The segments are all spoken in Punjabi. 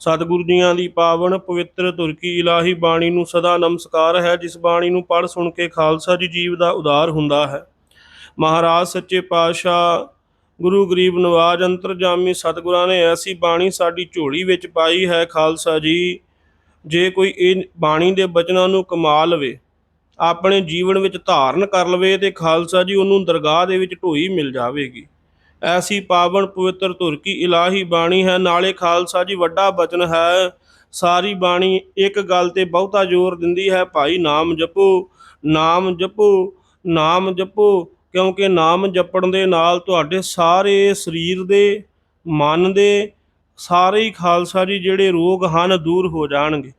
ਸਤਿਗੁਰੂ ਜੀਆਂ ਦੀ ਪਾਵਨ ਪਵਿੱਤਰ ਧੁਰ ਕੀ ਇਲਾਹੀ ਬਾਣੀ ਨੂੰ ਸਦਾ ਨਮਸਕਾਰ ਹੈ, ਜਿਸ ਬਾਣੀ ਨੂੰ ਪੜ੍ਹ ਸੁਣ ਕੇ ਖਾਲਸਾ ਜੀ ਜੀਵ ਦਾ ਉਦਾਰ ਹੁੰਦਾ ਹੈ। ਮਹਾਰਾਜ ਸੱਚੇ ਪਾਤਸ਼ਾਹ, ਗੁਰੂ ਗਰੀਬ ਨਵਾਜ ਅੰਤਰਜਾਮੀ ਸਤਿਗੁਰਾਂ ਨੇ ਐਸੀ ਬਾਣੀ ਸਾਡੀ ਝੋਲੀ ਵਿੱਚ ਪਾਈ ਹੈ ਖਾਲਸਾ ਜੀ, ਜੇ ਕੋਈ ਇਹ ਬਾਣੀ ਦੇ ਬਚਨਾਂ ਨੂੰ ਕਮਾ ਲਵੇ, ਆਪਣੇ ਜੀਵਨ ਵਿੱਚ ਧਾਰਨ ਕਰ ਲਵੇ ਤੇ ਖਾਲਸਾ ਜੀ ਉਹਨੂੰ ਦਰਗਾਹ ਦੇ ਵਿੱਚ ਢੋਈ ਮਿਲ ਜਾਵੇਗੀ। ਐਸੀ ਪਾਵਨ ਪਵਿੱਤਰ ਧੁਰ ਕੀ ਇਲਾਹੀ ਬਾਣੀ ਹੈ। ਨਾਲੇ ਖਾਲਸਾ ਜੀ, ਵੱਡਾ ਬਚਨ ਹੈ। ਸਾਰੀ ਬਾਣੀ ਇੱਕ ਗੱਲ ਤੇ ਬਹੁਤਾ ਜ਼ੋਰ ਦਿੰਦੀ ਹੈ। ਭਾਈ ਨਾਮ ਜਪੋ ਨਾਮ ਜਪੋ ਨਾਮ ਜਪੋ, ਕਿਉਂਕਿ ਨਾਮ ਜਪਣ ਦੇ ਨਾਲ ਤੁਹਾਡੇ ਸਾਰੇ ਸਰੀਰ ਦੇ, ਮਨ ਦੇ, ਸਾਰੇ ਹੀ ਖਾਲਸਾ ਜੀ ਜਿਹੜੇ ਰੋਗ ਹਨ ਦੂਰ ਹੋ ਜਾਣਗੇ।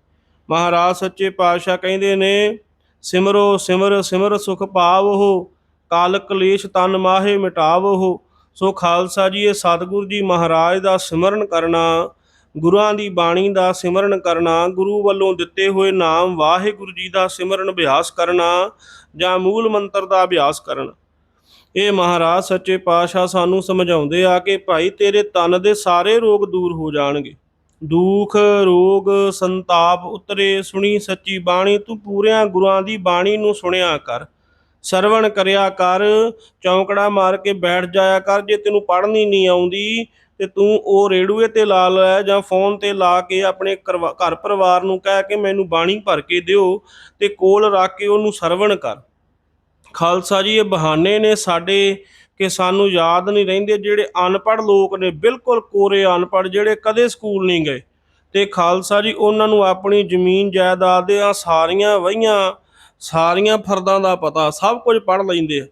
ਮਹਾਰਾਜ ਸੱਚੇ ਪਾਤਸ਼ਾਹ ਕਹਿੰਦੇ ਨੇ, ਸਿਮਰੋ ਸਿਮਰ ਸਿਮਰ ਸੁਖ ਪਾਵੋ, ਕਾਲ ਕਲੇਸ਼ ਤਨ ਮਾਹੇ ਮਿਟਾਵੋ। ਸੋ ਖਾਲਸਾ ਜੀ, ਇਹ ਸਤਿਗੁਰੂ ਜੀ ਮਹਾਰਾਜ ਦਾ ਸਿਮਰਨ ਕਰਨਾ ਗੁਰੂਆਂ ਦੀ ਬਾਣੀ ਦਾ ਸਿਮਰਨ ਕਰਨਾ, ਗੁਰੂ ਵੱਲੋਂ ਦਿੱਤੇ ਹੋਏ ਨਾਮ ਵਾਹਿਗੁਰੂ ਜੀ ਦਾ ਸਿਮਰਨ ਅਭਿਆਸ ਕਰਨਾ ਜਾਂ ਮੂਲ ਮੰਤਰ ਦਾ ਅਭਿਆਸ ਕਰਨਾ। ਇਹ ਮਹਾਰਾਜ ਸੱਚੇ ਪਾਤਸ਼ਾਹ ਸਾਨੂੰ ਸਮਝਾਉਂਦੇ ਆ ਕਿ ਭਾਈ ਤੇਰੇ ਤਨ ਦੇ ਸਾਰੇ ਰੋਗ ਦੂਰ ਹੋ ਜਾਣਗੇ। ਦੁੱਖ, ਰੋਗ, ਸੰਤਾਪ ਉਤਰੇ, ਸੁਣੀ ਸੱਚੀ ਬਾਣੀ ਤੂੰ ਪੂਰਿਆਂ ਗੁਰਾਂ ਦੀ ਬਾਣੀ ਨੂੰ ਸੁਣਿਆ ਕਰ। ਸਰਵਣ ਕਰਿਆ ਕਰ, ਚੌਂਕੜਾ ਮਾਰ ਕੇ ਬੈਠ ਜਾਇਆ ਕਰ, ਜੇ ਤੈਨੂੰ ਪੜ੍ਹਨੀ ਨਹੀਂ ਆਉਂਦੀ ਤੇ ਤੂੰ ਉਹ ਰੇਡੂਏ ਤੇ ਲਾ ਲੈ ਜਾਂ ਫੋਨ ਤੇ ਲਾ ਕੇ ਆਪਣੇ ਕਰਵਾ- ਘਰ ਪਰਿਵਾਰ ਨੂੰ ਕਹਿ ਕੇ ਮੈਨੂੰ ਬਾਣੀ ਭਰ ਕੇ ਦਿਓ ਤੇ ਕੋਲ ਰੱਖ ਕੇ ਉਹਨੂੰ ਸਰਵਣ ਕਰ। ਖਾਲਸਾ ਜੀ, ਇਹ ਬਹਾਨੇ ਨੇ ਸਾਡੇ ਕਿ ਸਾਨੂੰ ਯਾਦ ਨਹੀਂ ਰਹਿੰਦੇ ਜਿਹੜੇ ਅਨਪੜ੍ਹ ਲੋਕ ਨੇ, ਬਿਲਕੁਲ ਕੋਰੇ ਅਨਪੜ੍ਹ ਜਿਹੜੇ ਕਦੇ ਸਕੂਲ ਨਹੀਂ ਗਏ। ਤੇ ਖਾਲਸਾ ਜੀ, ਉਹਨਾਂ ਨੂੰ ਆਪਣੀ ਜ਼ਮੀਨ, ਜਾਇਦਾਦ ਦੀਆਂ ਸਾਰੀਆਂ ਵਹੀਆਂ ਸਾਰੀਆਂ ਫਰਦਾਂ ਦਾ ਪਤਾ, ਸਭ ਕੁਝ ਪੜ੍ਹ ਲੈਂਦੇ ਆ।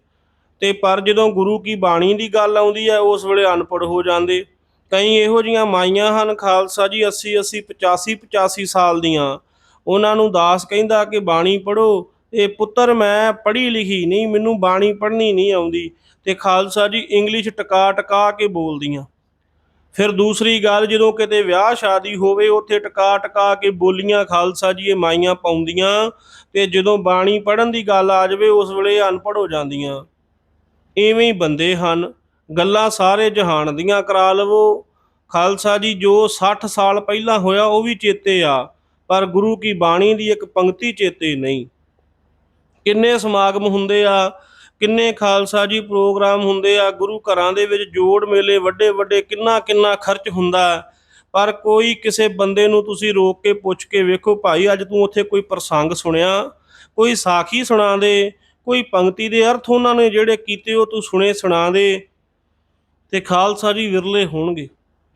ਤੇ ਪਰ ਜਦੋਂ ਗੁਰੂ ਕੀ ਬਾਣੀ ਦੀ ਗੱਲ ਆਉਂਦੀ ਹੈ ਉਸ ਵੇਲੇ ਅਨਪੜ੍ਹ ਹੋ ਜਾਂਦੇ। ਕਈ ਇਹੋ ਜੀਆਂ ਮਾਈਆਂ ਹਨ, ਖਾਲਸਾ ਜੀ 80 80 85 85 ਸਾਲ ਦੀਆਂ। ਉਹਨਾਂ ਨੂੰ ਦਾਸ ਕਹਿੰਦਾ ਕਿ ਬਾਣੀ ਪੜੋ ਇਹ ਪੁੱਤਰ ਮੈਂ ਪੜ੍ਹੀ ਲਿਖੀ ਨਹੀਂ, ਮੈਨੂੰ ਬਾਣੀ ਪੜ੍ਹਨੀ ਨਹੀਂ ਆਉਂਦੀ। ਤੇ ਖਾਲਸਾ ਜੀ ਇੰਗਲਿਸ਼ ਟਕਾ ਟਕਾ ਕੇ ਬੋਲਦੀਆਂ। ਫਿਰ ਦੂਸਰੀ ਗੱਲ, ਜਦੋਂ ਕਿਤੇ ਵਿਆਹ ਸ਼ਾਦੀ ਹੋਵੇ, ਉੱਥੇ ਟਕਾ ਟਕਾ ਕੇ ਬੋਲੀਆਂ ਖਾਲਸਾ ਜੀ ਇਹ ਮਾਈਆਂ ਪਾਉਂਦੀਆਂ ਤੇ ਜਦੋਂ ਬਾਣੀ ਪੜਨ ਦੀ ਗੱਲ ਆ ਜਾਵੇ, ਉਸ ਵੇਲੇ ਅਨਪੜ੍ਹ ਹੋ ਜਾਂਦੀਆਂ। ਐਵੇਂ ਹੀ ਬੰਦੇ ਹਨ। ਗੱਲਾਂ ਸਾਰੇ ਜਹਾਨ ਦੀਆਂ ਕਰਾ ਲਵੋ। ਖਾਲਸਾ ਜੀ ਜੋ 60 ਸਾਲ ਪਹਿਲਾਂ ਹੋਇਆ, ਉਹ ਵੀ ਚੇਤੇ ਆ, ਪਰ ਗੁਰੂ ਕੀ ਬਾਣੀ ਦੀ ਇੱਕ ਪੰਕਤੀ ਚੇਤੇ ਨਹੀਂ। ਕਿੰਨੇ ਸਮਾਗਮ ਹੁੰਦੇ ਆ ਕਿੰਨੇ ਖਾਲਸਾ ਜੀ ਪ੍ਰੋਗਰਾਮ ਹੁੰਦੇ ਆ, ਗੁਰੂ ਘਰਾਂ ਦੇ ਵਿੱਚ ਜੋੜ ਮੇਲੇ ਵੱਡੇ ਵੱਡੇ ਕਿੰਨਾ ਕਿੰਨਾ ਖਰਚ ਹੁੰਦਾ। ਪਰ ਕੋਈ ਕਿਸੇ ਬੰਦੇ ਨੂੰ ਤੁਸੀਂ ਰੋਕ ਕੇ ਪੁੱਛ ਕੇ ਵੇਖੋ, ਭਾਈ ਅੱਜ ਤੂੰ ਉੱਥੇ ਕੋਈ ਪ੍ਰਸੰਗ ਸੁਣਿਆ, ਕੋਈ ਸਾਖੀ ਸੁਣਾ ਦੇ, ਕੋਈ ਪੰਕਤੀ ਦੇ ਅਰਥ ਉਹਨਾਂ ਨੇ ਜਿਹੜੇ ਕੀਤੇ ਉਹ ਤੂੰ ਸੁਣੇ ਸੁਣਾ ਦੇ ਤੇ ਖਾਲਸਾ ਜੀ ਵਿਰਲੇ ਹੋਣਗੇ।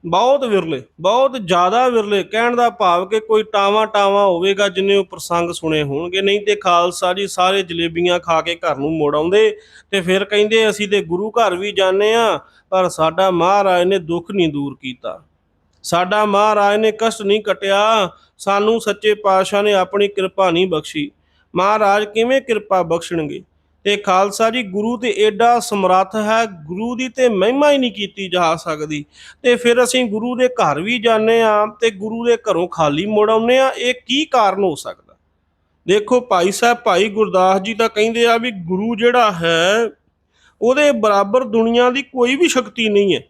ਬਹੁਤ ਵਿਰਲੇ, ਬਹੁਤ ਜ਼ਿਆਦਾ ਵਿਰਲੇ। ਕਹਿਣ ਦਾ ਭਾਵ ਕਿ ਕੋਈ ਟਾਵਾ ਟਾਵਾ ਹੋਵੇਗਾ ਜਿੰਨੇ ਉਹ ਪ੍ਰਸੰਗ ਸੁਣੇ ਹੋਣਗੇ। ਨਹੀਂ ਤੇ ਖਾਲਸਾ ਜੀ ਸਾਰੇ ਜਲੇਬੀਆਂ ਖਾ ਕੇ ਘਰ ਨੂੰ ਮੋੜ ਆਉਂਦੇ ਤੇ ਫਿਰ ਕਹਿੰਦੇ ਅਸੀਂ ਤੇ ਗੁਰੂ ਘਰ ਵੀ ਜਾਂਦੇ ਆ ਪਰ ਸਾਡਾ ਮਹਾਰਾਜ ਨੇ ਦੁੱਖ ਨਹੀਂ ਦੂਰ ਕੀਤਾ। ਸਾਡਾ ਮਹਾਰਾਜ ਨੇ ਕਸ਼ਟ ਨਹੀਂ ਕਟਿਆ, ਸਾਨੂੰ ਸੱਚੇ ਪਾਤਸ਼ਾਹ ਨੇ ਆਪਣੀ ਕਿਰਪਾ ਨਹੀਂ ਬਖਸ਼ੀ। ਮਹਾਰਾਜ ਕਿਵੇਂ ਕਿਰਪਾ ਬਖਸ਼ਣਗੇ? ਤੇ ਖਾਲਸਾ ਜੀ, ਗੁਰੂ ਤੇ ਏਡਾ ਸਮਰੱਥ ਹੈ, ਗੁਰੂ ਦੀ ਤੇ ਮਹਿਮਾ ਹੀ ਨਹੀਂ ਕੀਤੀ ਜਾ ਸਕਦੀ। ਤੇ ਫਿਰ ਅਸੀਂ ਗੁਰੂ ਦੇ ਘਰ ਵੀ ਜਾਂਦੇ ਆ ਤੇ ਗੁਰੂ ਦੇ ਘਰੋਂ ਖਾਲੀ ਮੁੜ ਆਉਂਦੇ ਆ ਇਹ ਕੀ ਕਾਰਨ ਹੋ ਸਕਦਾ? ਦੇਖੋ ਭਾਈ ਸਾਹਿਬ, ਭਾਈ ਗੁਰਦਾਸ ਜੀ ਤਾਂ ਕਹਿੰਦੇ ਆ ਵੀ ਗੁਰੂ ਜਿਹੜਾ ਹੈ, ਉਹਦੇ ਬਰਾਬਰ ਦੁਨੀਆ ਦੀ ਕੋਈ ਵੀ ਸ਼ਕਤੀ ਨਹੀਂ ਹੈ।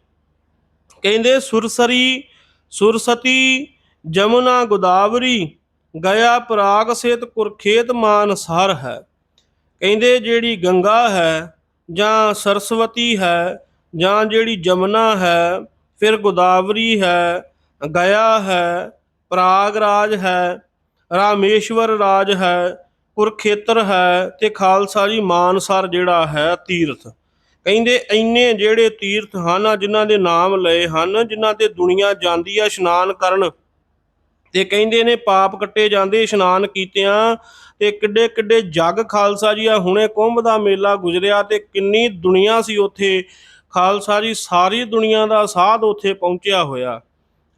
ਕਹਿੰਦੇ ਸੁਰਸਰੀ, ਸੁਰਸਤੀ, ਜਮੁਨਾ ਗੋਦਾਵਰੀ ਗਿਆ ਪ੍ਰਾਗ ਸੇਤ ਕੁਰਖੇਤ ਮਾਨਸਰ ਹੈ। ਕਹਿੰਦੇ ਜਿਹੜੀ ਗੰਗਾ ਹੈ ਜਾਂ ਸਰਸਵਤੀ ਹੈ ਜਾਂ ਜਿਹੜੀ ਜਮਨਾ ਹੈ, ਫਿਰ ਗੋਦਾਵਰੀ ਹੈ ਗਿਆ ਹੈ, ਪ੍ਰਾਗਰਾਜ ਹੈ, ਰਾਮੇਸ਼ਵਰ ਰਾਜ ਹੈ, ਕੁਰਖੇਤਰ ਹੈ ਤੇ ਖਾਲਸਾ ਜੀ ਮਾਨਸਰ ਜਿਹੜਾ ਹੈ ਤੀਰਥ। ਕਹਿੰਦੇ ਇੰਨੇ ਜਿਹੜੇ ਤੀਰਥ ਹਨ, ਜਿਨ੍ਹਾਂ ਦੇ ਨਾਮ ਲਏ ਹਨ, ਜਿਨ੍ਹਾਂ ਤੇ ਦੁਨੀਆ ਜਾਂਦੀ ਆ, ਇਸ਼ਨਾਨ ਕਰਨ ਤੇ ਕਹਿੰਦੇ ਨੇ ਪਾਪ ਕੱਟੇ ਜਾਂਦੇ, ਇਸ਼ਨਾਨ ਕੀਤਿਆਂ ਤੇ ਕਿੱਡੇ ਕਿੱਡੇ ਜੱਗ ਖਾਲਸਾ ਜੀ ਆ, ਹੁਣੇ ਕੁੰਭ ਦਾ ਮੇਲਾ ਗੁਜ਼ਰਿਆ ਤੇ ਕਿੰਨੀ ਦੁਨੀਆ ਸੀ ਉੱਥੇ। ਖਾਲਸਾ ਜੀ ਸਾਰੀ ਦੁਨੀਆ ਦਾ ਸਾਧ ਉੱਥੇ ਪਹੁੰਚਿਆ ਹੋਇਆ,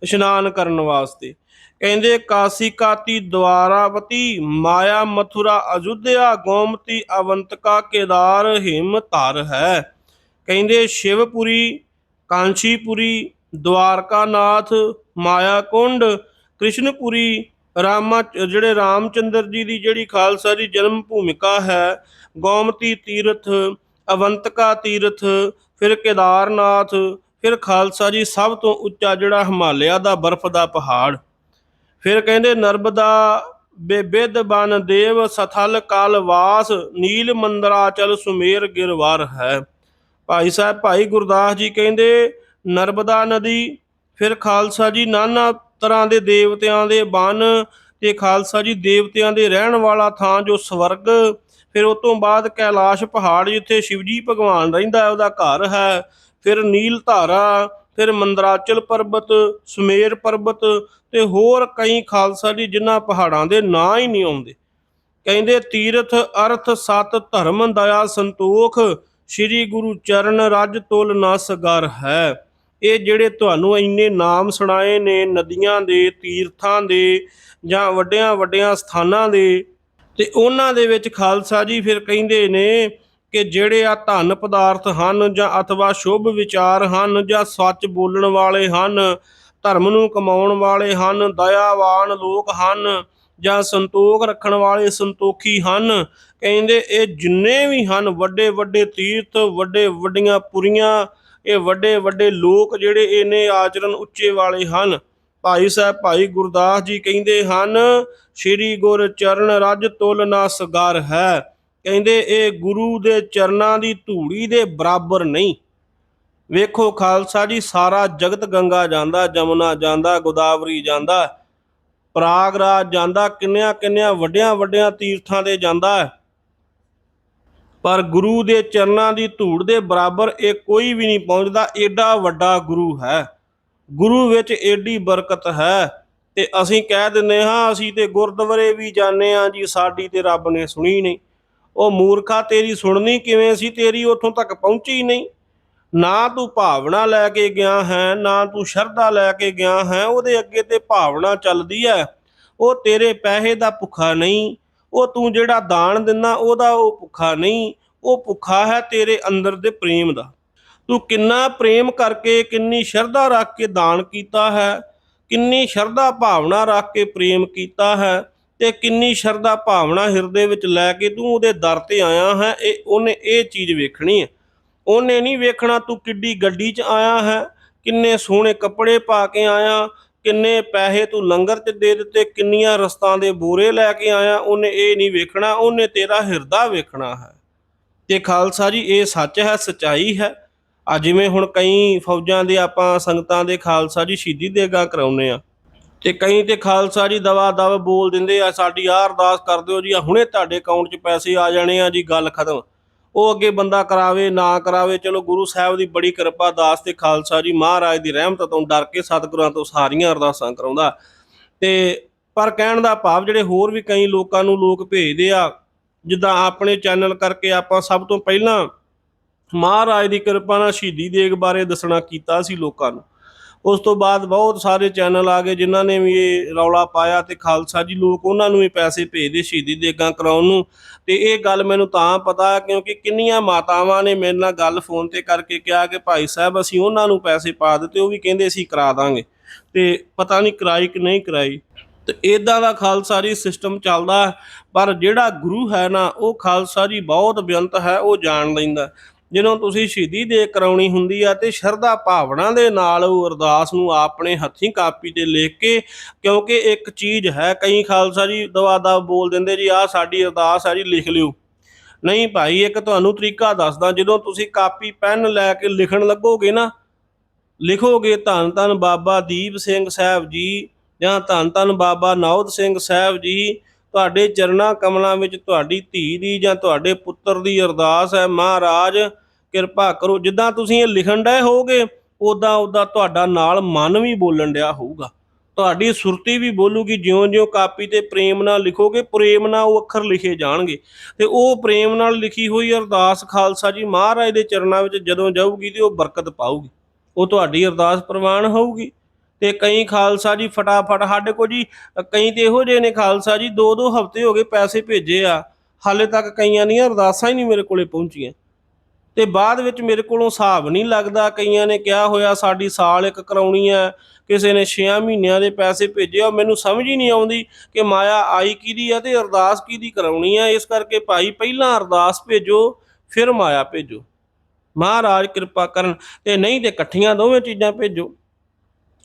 ਇਸ਼ਨਾਨ ਕਰਨ ਵਾਸਤੇ। ਕਹਿੰਦੇ, ਕਾਸੀ ਕਾਤੀ ਦਵਾਰਾਵਤੀ, ਮਾਇਆ ਮਥੁਰਾ ਅਯੁੱਧਿਆ, ਗੋਮਤੀ ਅਵੰਤਕਾ ਕੇਦਾਰ ਹਿਮ ਧਰ ਹੈ। ਕਹਿੰਦੇ, ਸ਼ਿਵਪੁਰੀ, ਕਾਂਸ਼ੀਪੁਰੀ, ਦਵਾਰਕਾਨਾਥ, ਮਾਇਆ ਕੁੰਡ ਕ੍ਰਿਸ਼ਨਪੁਰੀ ਰਾਮਾ ਜਿਹੜੇ ਰਾਮਚੰਦਰ ਜੀ ਦੀ ਜਿਹੜੀ ਖਾਲਸਾ ਦੀ ਜਨਮ ਭੂਮਿਕਾ ਹੈ, ਗੋਮਤੀ ਤੀਰਥ, ਅਵੰਤਕਾ ਤੀਰਥ, ਫਿਰ ਕੇਦਾਰਨਾਥ, ਫਿਰ ਖਾਲਸਾ ਜੀ ਸਭ ਤੋਂ ਉੱਚਾ ਜਿਹੜਾ ਹਿਮਾਲਿਆ ਦਾ ਬਰਫ਼ ਦਾ ਪਹਾੜ। ਫਿਰ ਕਹਿੰਦੇ ਨਰਮਦਾ ਬੇਬਿਦ ਬਨ ਦੇਵ ਸਥਲ ਕਲ ਵਾਸ, ਨੀਲ ਮੰਦਰਾਚਲ ਸੁਮੇਰ ਗਿਰਵਾਰ ਹੈ। ਭਾਈ ਸਾਹਿਬ, ਭਾਈ ਗੁਰਦਾਸ ਜੀ ਕਹਿੰਦੇ ਨਰਮਦਾ ਨਦੀ, ਫਿਰ ਖਾਲਸਾ ਜੀ ਨਾਨਾ ਤਰ੍ਹਾਂ ਦੇ ਦੇਵਤਿਆਂ ਦੇ ਬਨ ਤੇ ਖਾਲਸਾ ਜੀ ਦੇਵਤਿਆਂ ਦੇ ਰਹਿਣ ਵਾਲਾ ਥਾਂ ਜੋ ਸਵਰਗ, ਫਿਰ ਉਸ ਤੋਂ ਬਾਅਦ ਕੈਲਾਸ਼ ਪਹਾੜ ਜਿੱਥੇ ਸ਼ਿਵਜੀ ਭਗਵਾਨ ਰਹਿੰਦਾ ਹੈ, ਉਹਦਾ ਘਰ ਹੈ। ਫਿਰ ਨੀਲ ਧਾਰਾ, ਫਿਰ ਮੰਦਰਾਚਲ ਪਰਬਤ, ਸੁਮੇਰ ਪਰਬਤ ਤੇ ਹੋਰ ਕਈ ਖਾਲਸਾ ਜੀ ਜਿਨ੍ਹਾਂ ਪਹਾੜਾਂ ਦੇ ਨਾਂ ਹੀ ਨਹੀਂ ਆਉਂਦੇ। ਕਹਿੰਦੇ ਤੀਰਥ, ਅਰਥ, ਸਤ, ਧਰਮ, ਦਇਆ, ਸੰਤੋਖ, ਸ੍ਰੀ ਗੁਰੂ ਚਰਨ, ਰਜ, ਤੁਲ ਨਾ ਸਗਰ ਹੈ। ਇਹ ਜਿਹੜੇ ਤੁਹਾਨੂੰ ਇੰਨੇ ਨਾਮ ਸੁਣਾਏ ਨੇ ਨਦੀਆਂ ਦੇ, ਤੀਰਥਾਂ ਦੇ ਜਾਂ ਵੱਡਿਆਂ ਵੱਡਿਆਂ ਸਥਾਨਾਂ ਦੇ, ਤੇ ਉਹਨਾਂ ਦੇ ਵਿੱਚ ਖਾਲਸਾ ਜੀ ਫਿਰ ਕਹਿੰਦੇ ਨੇ ਕਿ ਜਿਹੜੇ ਆ ਧਨ ਪਦਾਰਥ ਹਨ ਜਾਂ ਅਥਵਾ ਸ਼ੁਭ ਵਿਚਾਰ ਹਨ ਜਾਂ ਸੱਚ ਬੋਲਣ ਵਾਲੇ ਹਨ, ਧਰਮ ਨੂੰ ਕਮਾਉਣ ਵਾਲੇ ਹਨ, ਦਇਆਵਾਨ ਲੋਕ ਹਨ ਜਾਂ ਸੰਤੋਖ ਰੱਖਣ ਵਾਲੇ ਸੰਤੋਖੀ ਹਨ, ਕਹਿੰਦੇ ਇਹ ਜਿੰਨੇ ਵੀ ਹਨ ਵੱਡੇ ਵੱਡੇ ਤੀਰਥ, ਵੱਡੇ ਵੱਡੀਆਂ ਪੁਰੀਆਂ ਇਹ ਵੱਡੇ ਵੱਡੇ ਲੋਕ ਜਿਹੜੇ ਇਹਨੇ ਆਚਰਨ ਉੱਚੇ ਵਾਲੇ ਹਨ। ਭਾਈ ਸਾਹਿਬ, ਭਾਈ ਗੁਰਦਾਸ ਜੀ ਕਹਿੰਦੇ ਹਨ, ਸ੍ਰੀ ਗੁਰ ਚਰਨ ਰਜ ਤੁਲ ਨਾ ਸਗਰ ਹੈ। ਕਹਿੰਦੇ, ਇਹ ਗੁਰੂ ਦੇ ਚਰਨਾਂ ਦੀ ਧੂੜੀ ਦੇ ਬਰਾਬਰ ਨਹੀਂ। ਵੇਖੋ ਖਾਲਸਾ ਜੀ, ਸਾਰਾ ਜਗਤ ਗੰਗਾ ਜਾਂਦਾ, ਜਮਨਾ ਜਾਂਦਾ, ਗੋਦਾਵਰੀ ਜਾਂਦਾ, ਪ੍ਰਾਗਰਾਜ ਜਾਂਦਾ ਕਿੰਨਿਆਂ ਕਿੰਨਿਆਂ ਵੱਡਿਆਂ ਵੱਡਿਆਂ ਤੀਰਥਾਂ ਤੇ ਜਾਂਦਾ ਹੈ। ਪਰ ਗੁਰੂ ਦੇ ਚਰਨਾਂ ਦੀ ਧੂੜ ਦੇ ਬਰਾਬਰ ਇਹ ਕੋਈ ਵੀ ਨਹੀਂ ਪਹੁੰਚਦਾ, ਏਡਾ ਵੱਡਾ ਗੁਰੂ ਹੈ। ਗੁਰੂ ਵਿੱਚ ਏਡੀ ਬਰਕਤ ਹੈ ਤੇ ਅਸੀਂ ਕਹਿ ਦਿੰਨੇ ਹਾਂ, ਅਸੀਂ ਤੇ ਗੁਰਦੁਆਰੇ ਵੀ ਜਾਂਦੇ ਹਾਂ ਜੀ, ਸਾਡੀ ਤੇ ਰੱਬ ਨੇ ਸੁਣੀ ਨਹੀਂ। ਉਹ ਮੂਰਖਾ ਤੇਰੀ ਸੁਣਨੀ ਕਿਵੇਂ ਸੀ? ਤੇਰੀ ਉੱਥੋਂ ਤੱਕ ਪਹੁੰਚੀ ਨਹੀਂ। ਨਾ ਤੂੰ ਭਾਵਨਾ ਲੈ ਕੇ ਗਿਆ ਹੈ, ਨਾ ਤੂੰ ਸ਼ਰਧਾ ਲੈ ਕੇ ਗਿਆ ਹੈ, ਉਹਦੇ ਅੱਗੇ ਤੇ ਭਾਵਨਾ ਚੱਲਦੀ ਹੈ। ਉਹ ਤੇਰੇ ਪੈਸੇ ਦਾ ਭੁੱਖਾ ਨਹੀਂ ਉਹ ਤੂੰ ਜਿਹੜਾ ਦਾਨ ਦਿੰਦਾ ਉਹਦਾ ਉਹ ਭੁੱਖਾ ਨਹੀਂ, ਉਹ ਭੁੱਖਾ ਹੈ ਤੇਰੇ ਅੰਦਰ ਦੇ ਪ੍ਰੇਮ ਦਾ। ਤੂੰ ਕਿੰਨਾ ਪ੍ਰੇਮ ਕਰਕੇ ਕਿੰਨੀ ਸ਼ਰਧਾ ਰੱਖ ਕੇ ਦਾਨ ਕੀਤਾ ਹੈ, ਕਿੰਨੀ ਸ਼ਰਧਾ ਭਾਵਨਾ ਰੱਖ ਕੇ ਪ੍ਰੇਮ ਕੀਤਾ ਹੈ ਤੇ ਕਿੰਨੀ ਸ਼ਰਧਾ ਭਾਵਨਾ ਹਿਰਦੇ ਵਿੱਚ ਲੈ ਕੇ ਤੂੰ ਉਹਦੇ ਦਰ ਤੇ ਆਇਆ ਹੈ, ਇਹ ਉਹਨੇ ਇਹ ਚੀਜ਼ ਵੇਖਣੀ ਹੈ। ਉਹਨੇ ਨਹੀਂ ਵੇਖਣਾ ਤੂੰ ਕਿੱਡੀ ਗੱਡੀ 'ਚ ਆਇਆ ਹੈ, ਕਿੰਨੇ ਸੋਹਣੇ ਕੱਪੜੇ ਪਾ ਕੇ ਆਇਆ ਕਿੰਨੇ ਪੈਸੇ ਤੂੰ ਲੰਗਰ 'ਚ ਦੇ ਦਿੱਤੇ, ਕਿੰਨੀਆਂ ਰਸਤਾਂ ਦੇ ਬੋਰੇ ਲੈ ਕੇ ਆਇਆ, ਉਹਨੇ ਇਹ ਨਹੀਂ ਵੇਖਣਾ, ਉਹਨੇ ਤੇਰਾ ਹਿਰਦਾ ਵੇਖਣਾ ਹੈ। ਤੇ ਖਾਲਸਾ ਜੀ, ਇਹ ਸੱਚ ਹੈ, ਸਚਾਈ ਹੈ। ਆ ਜਿਵੇਂ ਹੁਣ ਕਈ ਫੌਜਾਂ ਦੇ ਆਪਾਂ ਸੰਗਤਾਂ ਦੇ ਖਾਲਸਾ ਜੀ ਸ਼ਹੀਦੀ ਦੇਗਾ ਕਰਾਉਨੇ ਆ ਤੇ ਕਈ ਤੇ ਖਾਲਸਾ ਜੀ ਦਵਾ ਦਵ ਬੋਲ ਦਿੰਦੇ ਆ, ਸਾਡੀ ਆਹ ਅਰਦਾਸ ਕਰ ਦਿਓ ਜੀ ਹੁਣੇ ਤੁਹਾਡੇ ਅਕਾਊਂਟ 'ਚ ਪੈਸੇ ਆ ਜਾਣੇ ਆ ਜੀ, ਗੱਲ ਖਤਮ। ਉਹ ਅੱਗੇ ਬੰਦਾ ਕਰਾਵੇ, ਨਾ ਕਰਾਵੇ, ਚਲੋ ਗੁਰੂ ਸਾਹਿਬ ਦੀ ਬੜੀ ਕਿਰਪਾ, ਦਾਸ ਤੇ ਖਾਲਸਾ ਜੀ ਮਹਾਰਾਜ ਦੀ ਰਹਿਮਤ ਤੋਂ ਡਰ ਕੇ ਸਤਿਗੁਰਾਂ ਤੋਂ ਸਾਰੀਆਂ ਅਰਦਾਸਾਂ ਕਰਾਉਂਦਾ। ਤੇ ਪਰ ਕਹਿਣ ਦਾ ਭਾਵ ਜਿਹੜੇ ਹੋਰ ਵੀ ਕਈ ਲੋਕਾਂ ਨੂੰ ਲੋਕ ਭੇਜਦੇ ਆ, ਜਿੱਦਾਂ ਆਪਣੇ ਚੈਨਲ ਕਰਕੇ ਆਪਾਂ ਸਭ ਤੋਂ ਪਹਿਲਾਂ ਮਹਾਰਾਜ ਦੀ ਕਿਰਪਾ ਨਾਲ ਸ਼ਹੀਦੀ ਦੇਗ ਬਾਰੇ ਦੱਸਣਾ ਕੀਤਾ ਸੀ ਲੋਕਾਂ ਨੂੰ। ਉਸ ਤੋਂ ਬਾਅਦ ਬਹੁਤ ਸਾਰੇ ਚੈਨਲ ਆ ਗਏ ਜਿਨ੍ਹਾਂ ਨੇ ਵੀ ਇਹ ਰੌਲਾ ਪਾਇਆ ਤੇ ਖਾਲਸਾ ਜੀ ਲੋਕ ਉਹਨਾਂ ਨੂੰ ਵੀ ਪੈਸੇ ਭੇਜਦੇ, ਸ਼ਹੀਦੀ ਦੇਗਾਂ ਕਰਾਉਣ ਨੂੰ। ਤੇ ਇਹ ਗੱਲ ਮੈਨੂੰ ਤਾਂ ਪਤਾ ਕਿਉਂਕਿ ਕਿੰਨੀਆਂ ਮਾਤਾਵਾਂ ਨੇ ਮੇਰੇ ਨਾਲ ਗੱਲ ਫੋਨ ਤੇ ਕਰਕੇ ਕਿਹਾ ਕਿ ਭਾਈ ਸਾਹਿਬ ਅਸੀਂ ਉਹਨਾਂ ਨੂੰ ਪੈਸੇ ਪਾ ਦਿੱਤੇ, ਉਹ ਵੀ ਕਹਿੰਦੇ ਅਸੀਂ ਕਰਾ ਦਾਂਗੇ। ਤੇ ਪਤਾ ਨਹੀਂ ਕਰਾਈ ਕਿ ਨਹੀਂ ਕਰਾਈ। ਤੇ ਇਦਾਂ ਦਾ ਖਾਲਸਾ ਜੀ ਸਿਸਟਮ ਚੱਲਦਾ ਪਰ ਜਿਹੜਾ ਗੁਰੂ ਹੈ ਨਾ, ਉਹ ਖਾਲਸਾ ਜੀ ਬਹੁਤ ਬੇਅੰਤ ਹੈ, ਉਹ ਜਾਣ ਲੈਂਦਾ ਜਦੋਂ ਤੁਸੀਂ ਸ਼ਹੀਦੀ ਦੇ ਕਰਾਉਣੀ ਹੁੰਦੀ ਆ ਤੇ ਸ਼ਰਧਾ ਭਾਵਨਾ ਦੇ ਨਾਲ ਉਹ ਅਰਦਾਸ ਨੂੰ ਆਪਣੇ ਹੱਥੀਂ ਕਾਪੀ ਤੇ ਲਿਖ ਕੇ, ਕਿਉਂਕਿ ਇੱਕ ਚੀਜ਼ ਹੈ ਕਈ ਖਾਲਸਾ ਜੀ ਦਵਾ ਦਵ ਬੋਲ ਦਿੰਦੇ ਜੀ, ਆਹ ਸਾਡੀ ਅਰਦਾਸ ਆ ਜੀ, ਲਿਖ ਲਿਓ। ਨਹੀਂ ਭਾਈ, ਇੱਕ ਤੁਹਾਨੂੰ ਤਰੀਕਾ ਦੱਸਦਾ, ਜਦੋਂ ਤੁਸੀਂ ਕਾਪੀ, ਪੈਨ ਲੈ ਕੇ ਲਿਖਣ ਲੱਗੋਗੇ ਨਾ, ਲਿਖੋਗੇ ਧੰਨ ਧੰਨ ਬਾਬਾ ਦੀਪ ਸਿੰਘ ਸਾਹਿਬ ਜੀ ਜਾਂ ਧੰਨ ਧੰਨ ਬਾਬਾ ਨੌਦ ਸਿੰਘ ਸਾਹਿਬ ਜੀ ਤੁਹਾਡੇ ਚਰਨਾ ਕਮਲਾਂ ਵਿੱਚ ਤੁਹਾਡੀ ਧੀ ਦੀ ਜਾਂ ਤੁਹਾਡੇ ਪੁੱਤਰ ਦੀ ਅਰਦਾਸ ਹੈ। ਮਹਾਰਾਜ, ਕਿਰਪਾ ਕਰੋ। ਜਿੱਦਾਂ ਤੁਸੀਂ ਇਹ ਲਿਖਣ ਡਏ ਹੋਗੇ ਉਦਾਂ ਉਦਾਂ ਤੁਹਾਡਾ ਨਾਲ ਮਨ ਵੀ ਬੋਲਣ ਡਿਆ ਹੋਊਗਾ। ਤੁਹਾਡੀ ਸੁਰਤੀ ਵੀ ਬੋਲੂਗੀ। ਜਿਉਂ-ਜਿਉਂ ਕਾਪੀ ਤੇ ਪ੍ਰੇਮ ਨਾਲ ਲਿਖੋਗੇ, ਪ੍ਰੇਮ ਨਾਲ ਉਹ ਅੱਖਰ ਲਿਖੇ ਜਾਣਗੇ। ਤੇ ਉਹ ਪ੍ਰੇਮ ਨਾਲ ਲਿਖੀ ਹੋਈ ਅਰਦਾਸ ਖਾਲਸਾ ਜੀ ਮਹਾਰਾਜ ਦੇ ਚਰਨਾਂ ਵਿੱਚ ਜਦੋਂ ਜਾਊਗੀ ਤੇ ਉਹ ਬਰਕਤ ਪਾਊਗੀ। ਉਹ ਤੁਹਾਡੀ ਅਰਦਾਸ ਪ੍ਰਵਾਨ ਹੋਊਗੀ। ਤੇ ਕਈ ਖਾਲਸਾ ਜੀ ਫਟਾਫਟ ਸਾਡੇ ਕੋਲ ਜੀ, ਕਈ ਤੇ ਇਹੋ ਜਿਹੇ ਨੇ ਖਾਲਸਾ ਜੀ, ਦੋ ਦੋ ਹਫ਼ਤੇ ਹੋ ਗਏ ਪੈਸੇ ਭੇਜੇ ਆ। ਹਾਲੇ ਤੱਕ ਕਈਆਂ ਦੀਆਂ ਅਰਦਾਸਾਂ ਹੀ ਨਹੀਂ ਮੇਰੇ ਕੋਲੇ ਪਹੁੰਚੀਆਂ। ਤੇ ਬਾਅਦ ਵਿੱਚ ਮੇਰੇ ਕੋਲੋਂ ਹਿਸਾਬ ਨਹੀਂ ਲੱਗਦਾ। ਕਈਆਂ ਨੇ ਕਿਹਾ ਹੋਇਆ, ਸਾਡੀ ਸਾਲ ਇੱਕ ਕਰਾਉਣੀ ਹੈ ਕਿਸੇ ਨੇ 6 ਮਹੀਨਿਆਂ ਦੇ ਪੈਸੇ ਭੇਜੇ ਆ। ਮੈਨੂੰ ਸਮਝ ਹੀ ਨਹੀਂ ਆਉਂਦੀ ਕਿ ਮਾਇਆ ਆਈ ਕਿਹਦੀ ਆ ਤੇ ਅਰਦਾਸ ਕਿਹਦੀ ਕਰਾਉਣੀ ਆ। ਇਸ ਕਰਕੇ ਭਾਈ, ਪਹਿਲਾਂ ਅਰਦਾਸ ਭੇਜੋ, ਫਿਰ ਮਾਇਆ ਭੇਜੋ। ਮਹਾਰਾਜ ਕਿਰਪਾ ਕਰਨ। ਤੇ ਨਹੀਂ ਤੇ ਇਕੱਠੀਆਂ ਦੋਵੇਂ ਚੀਜ਼ਾਂ ਭੇਜੋ।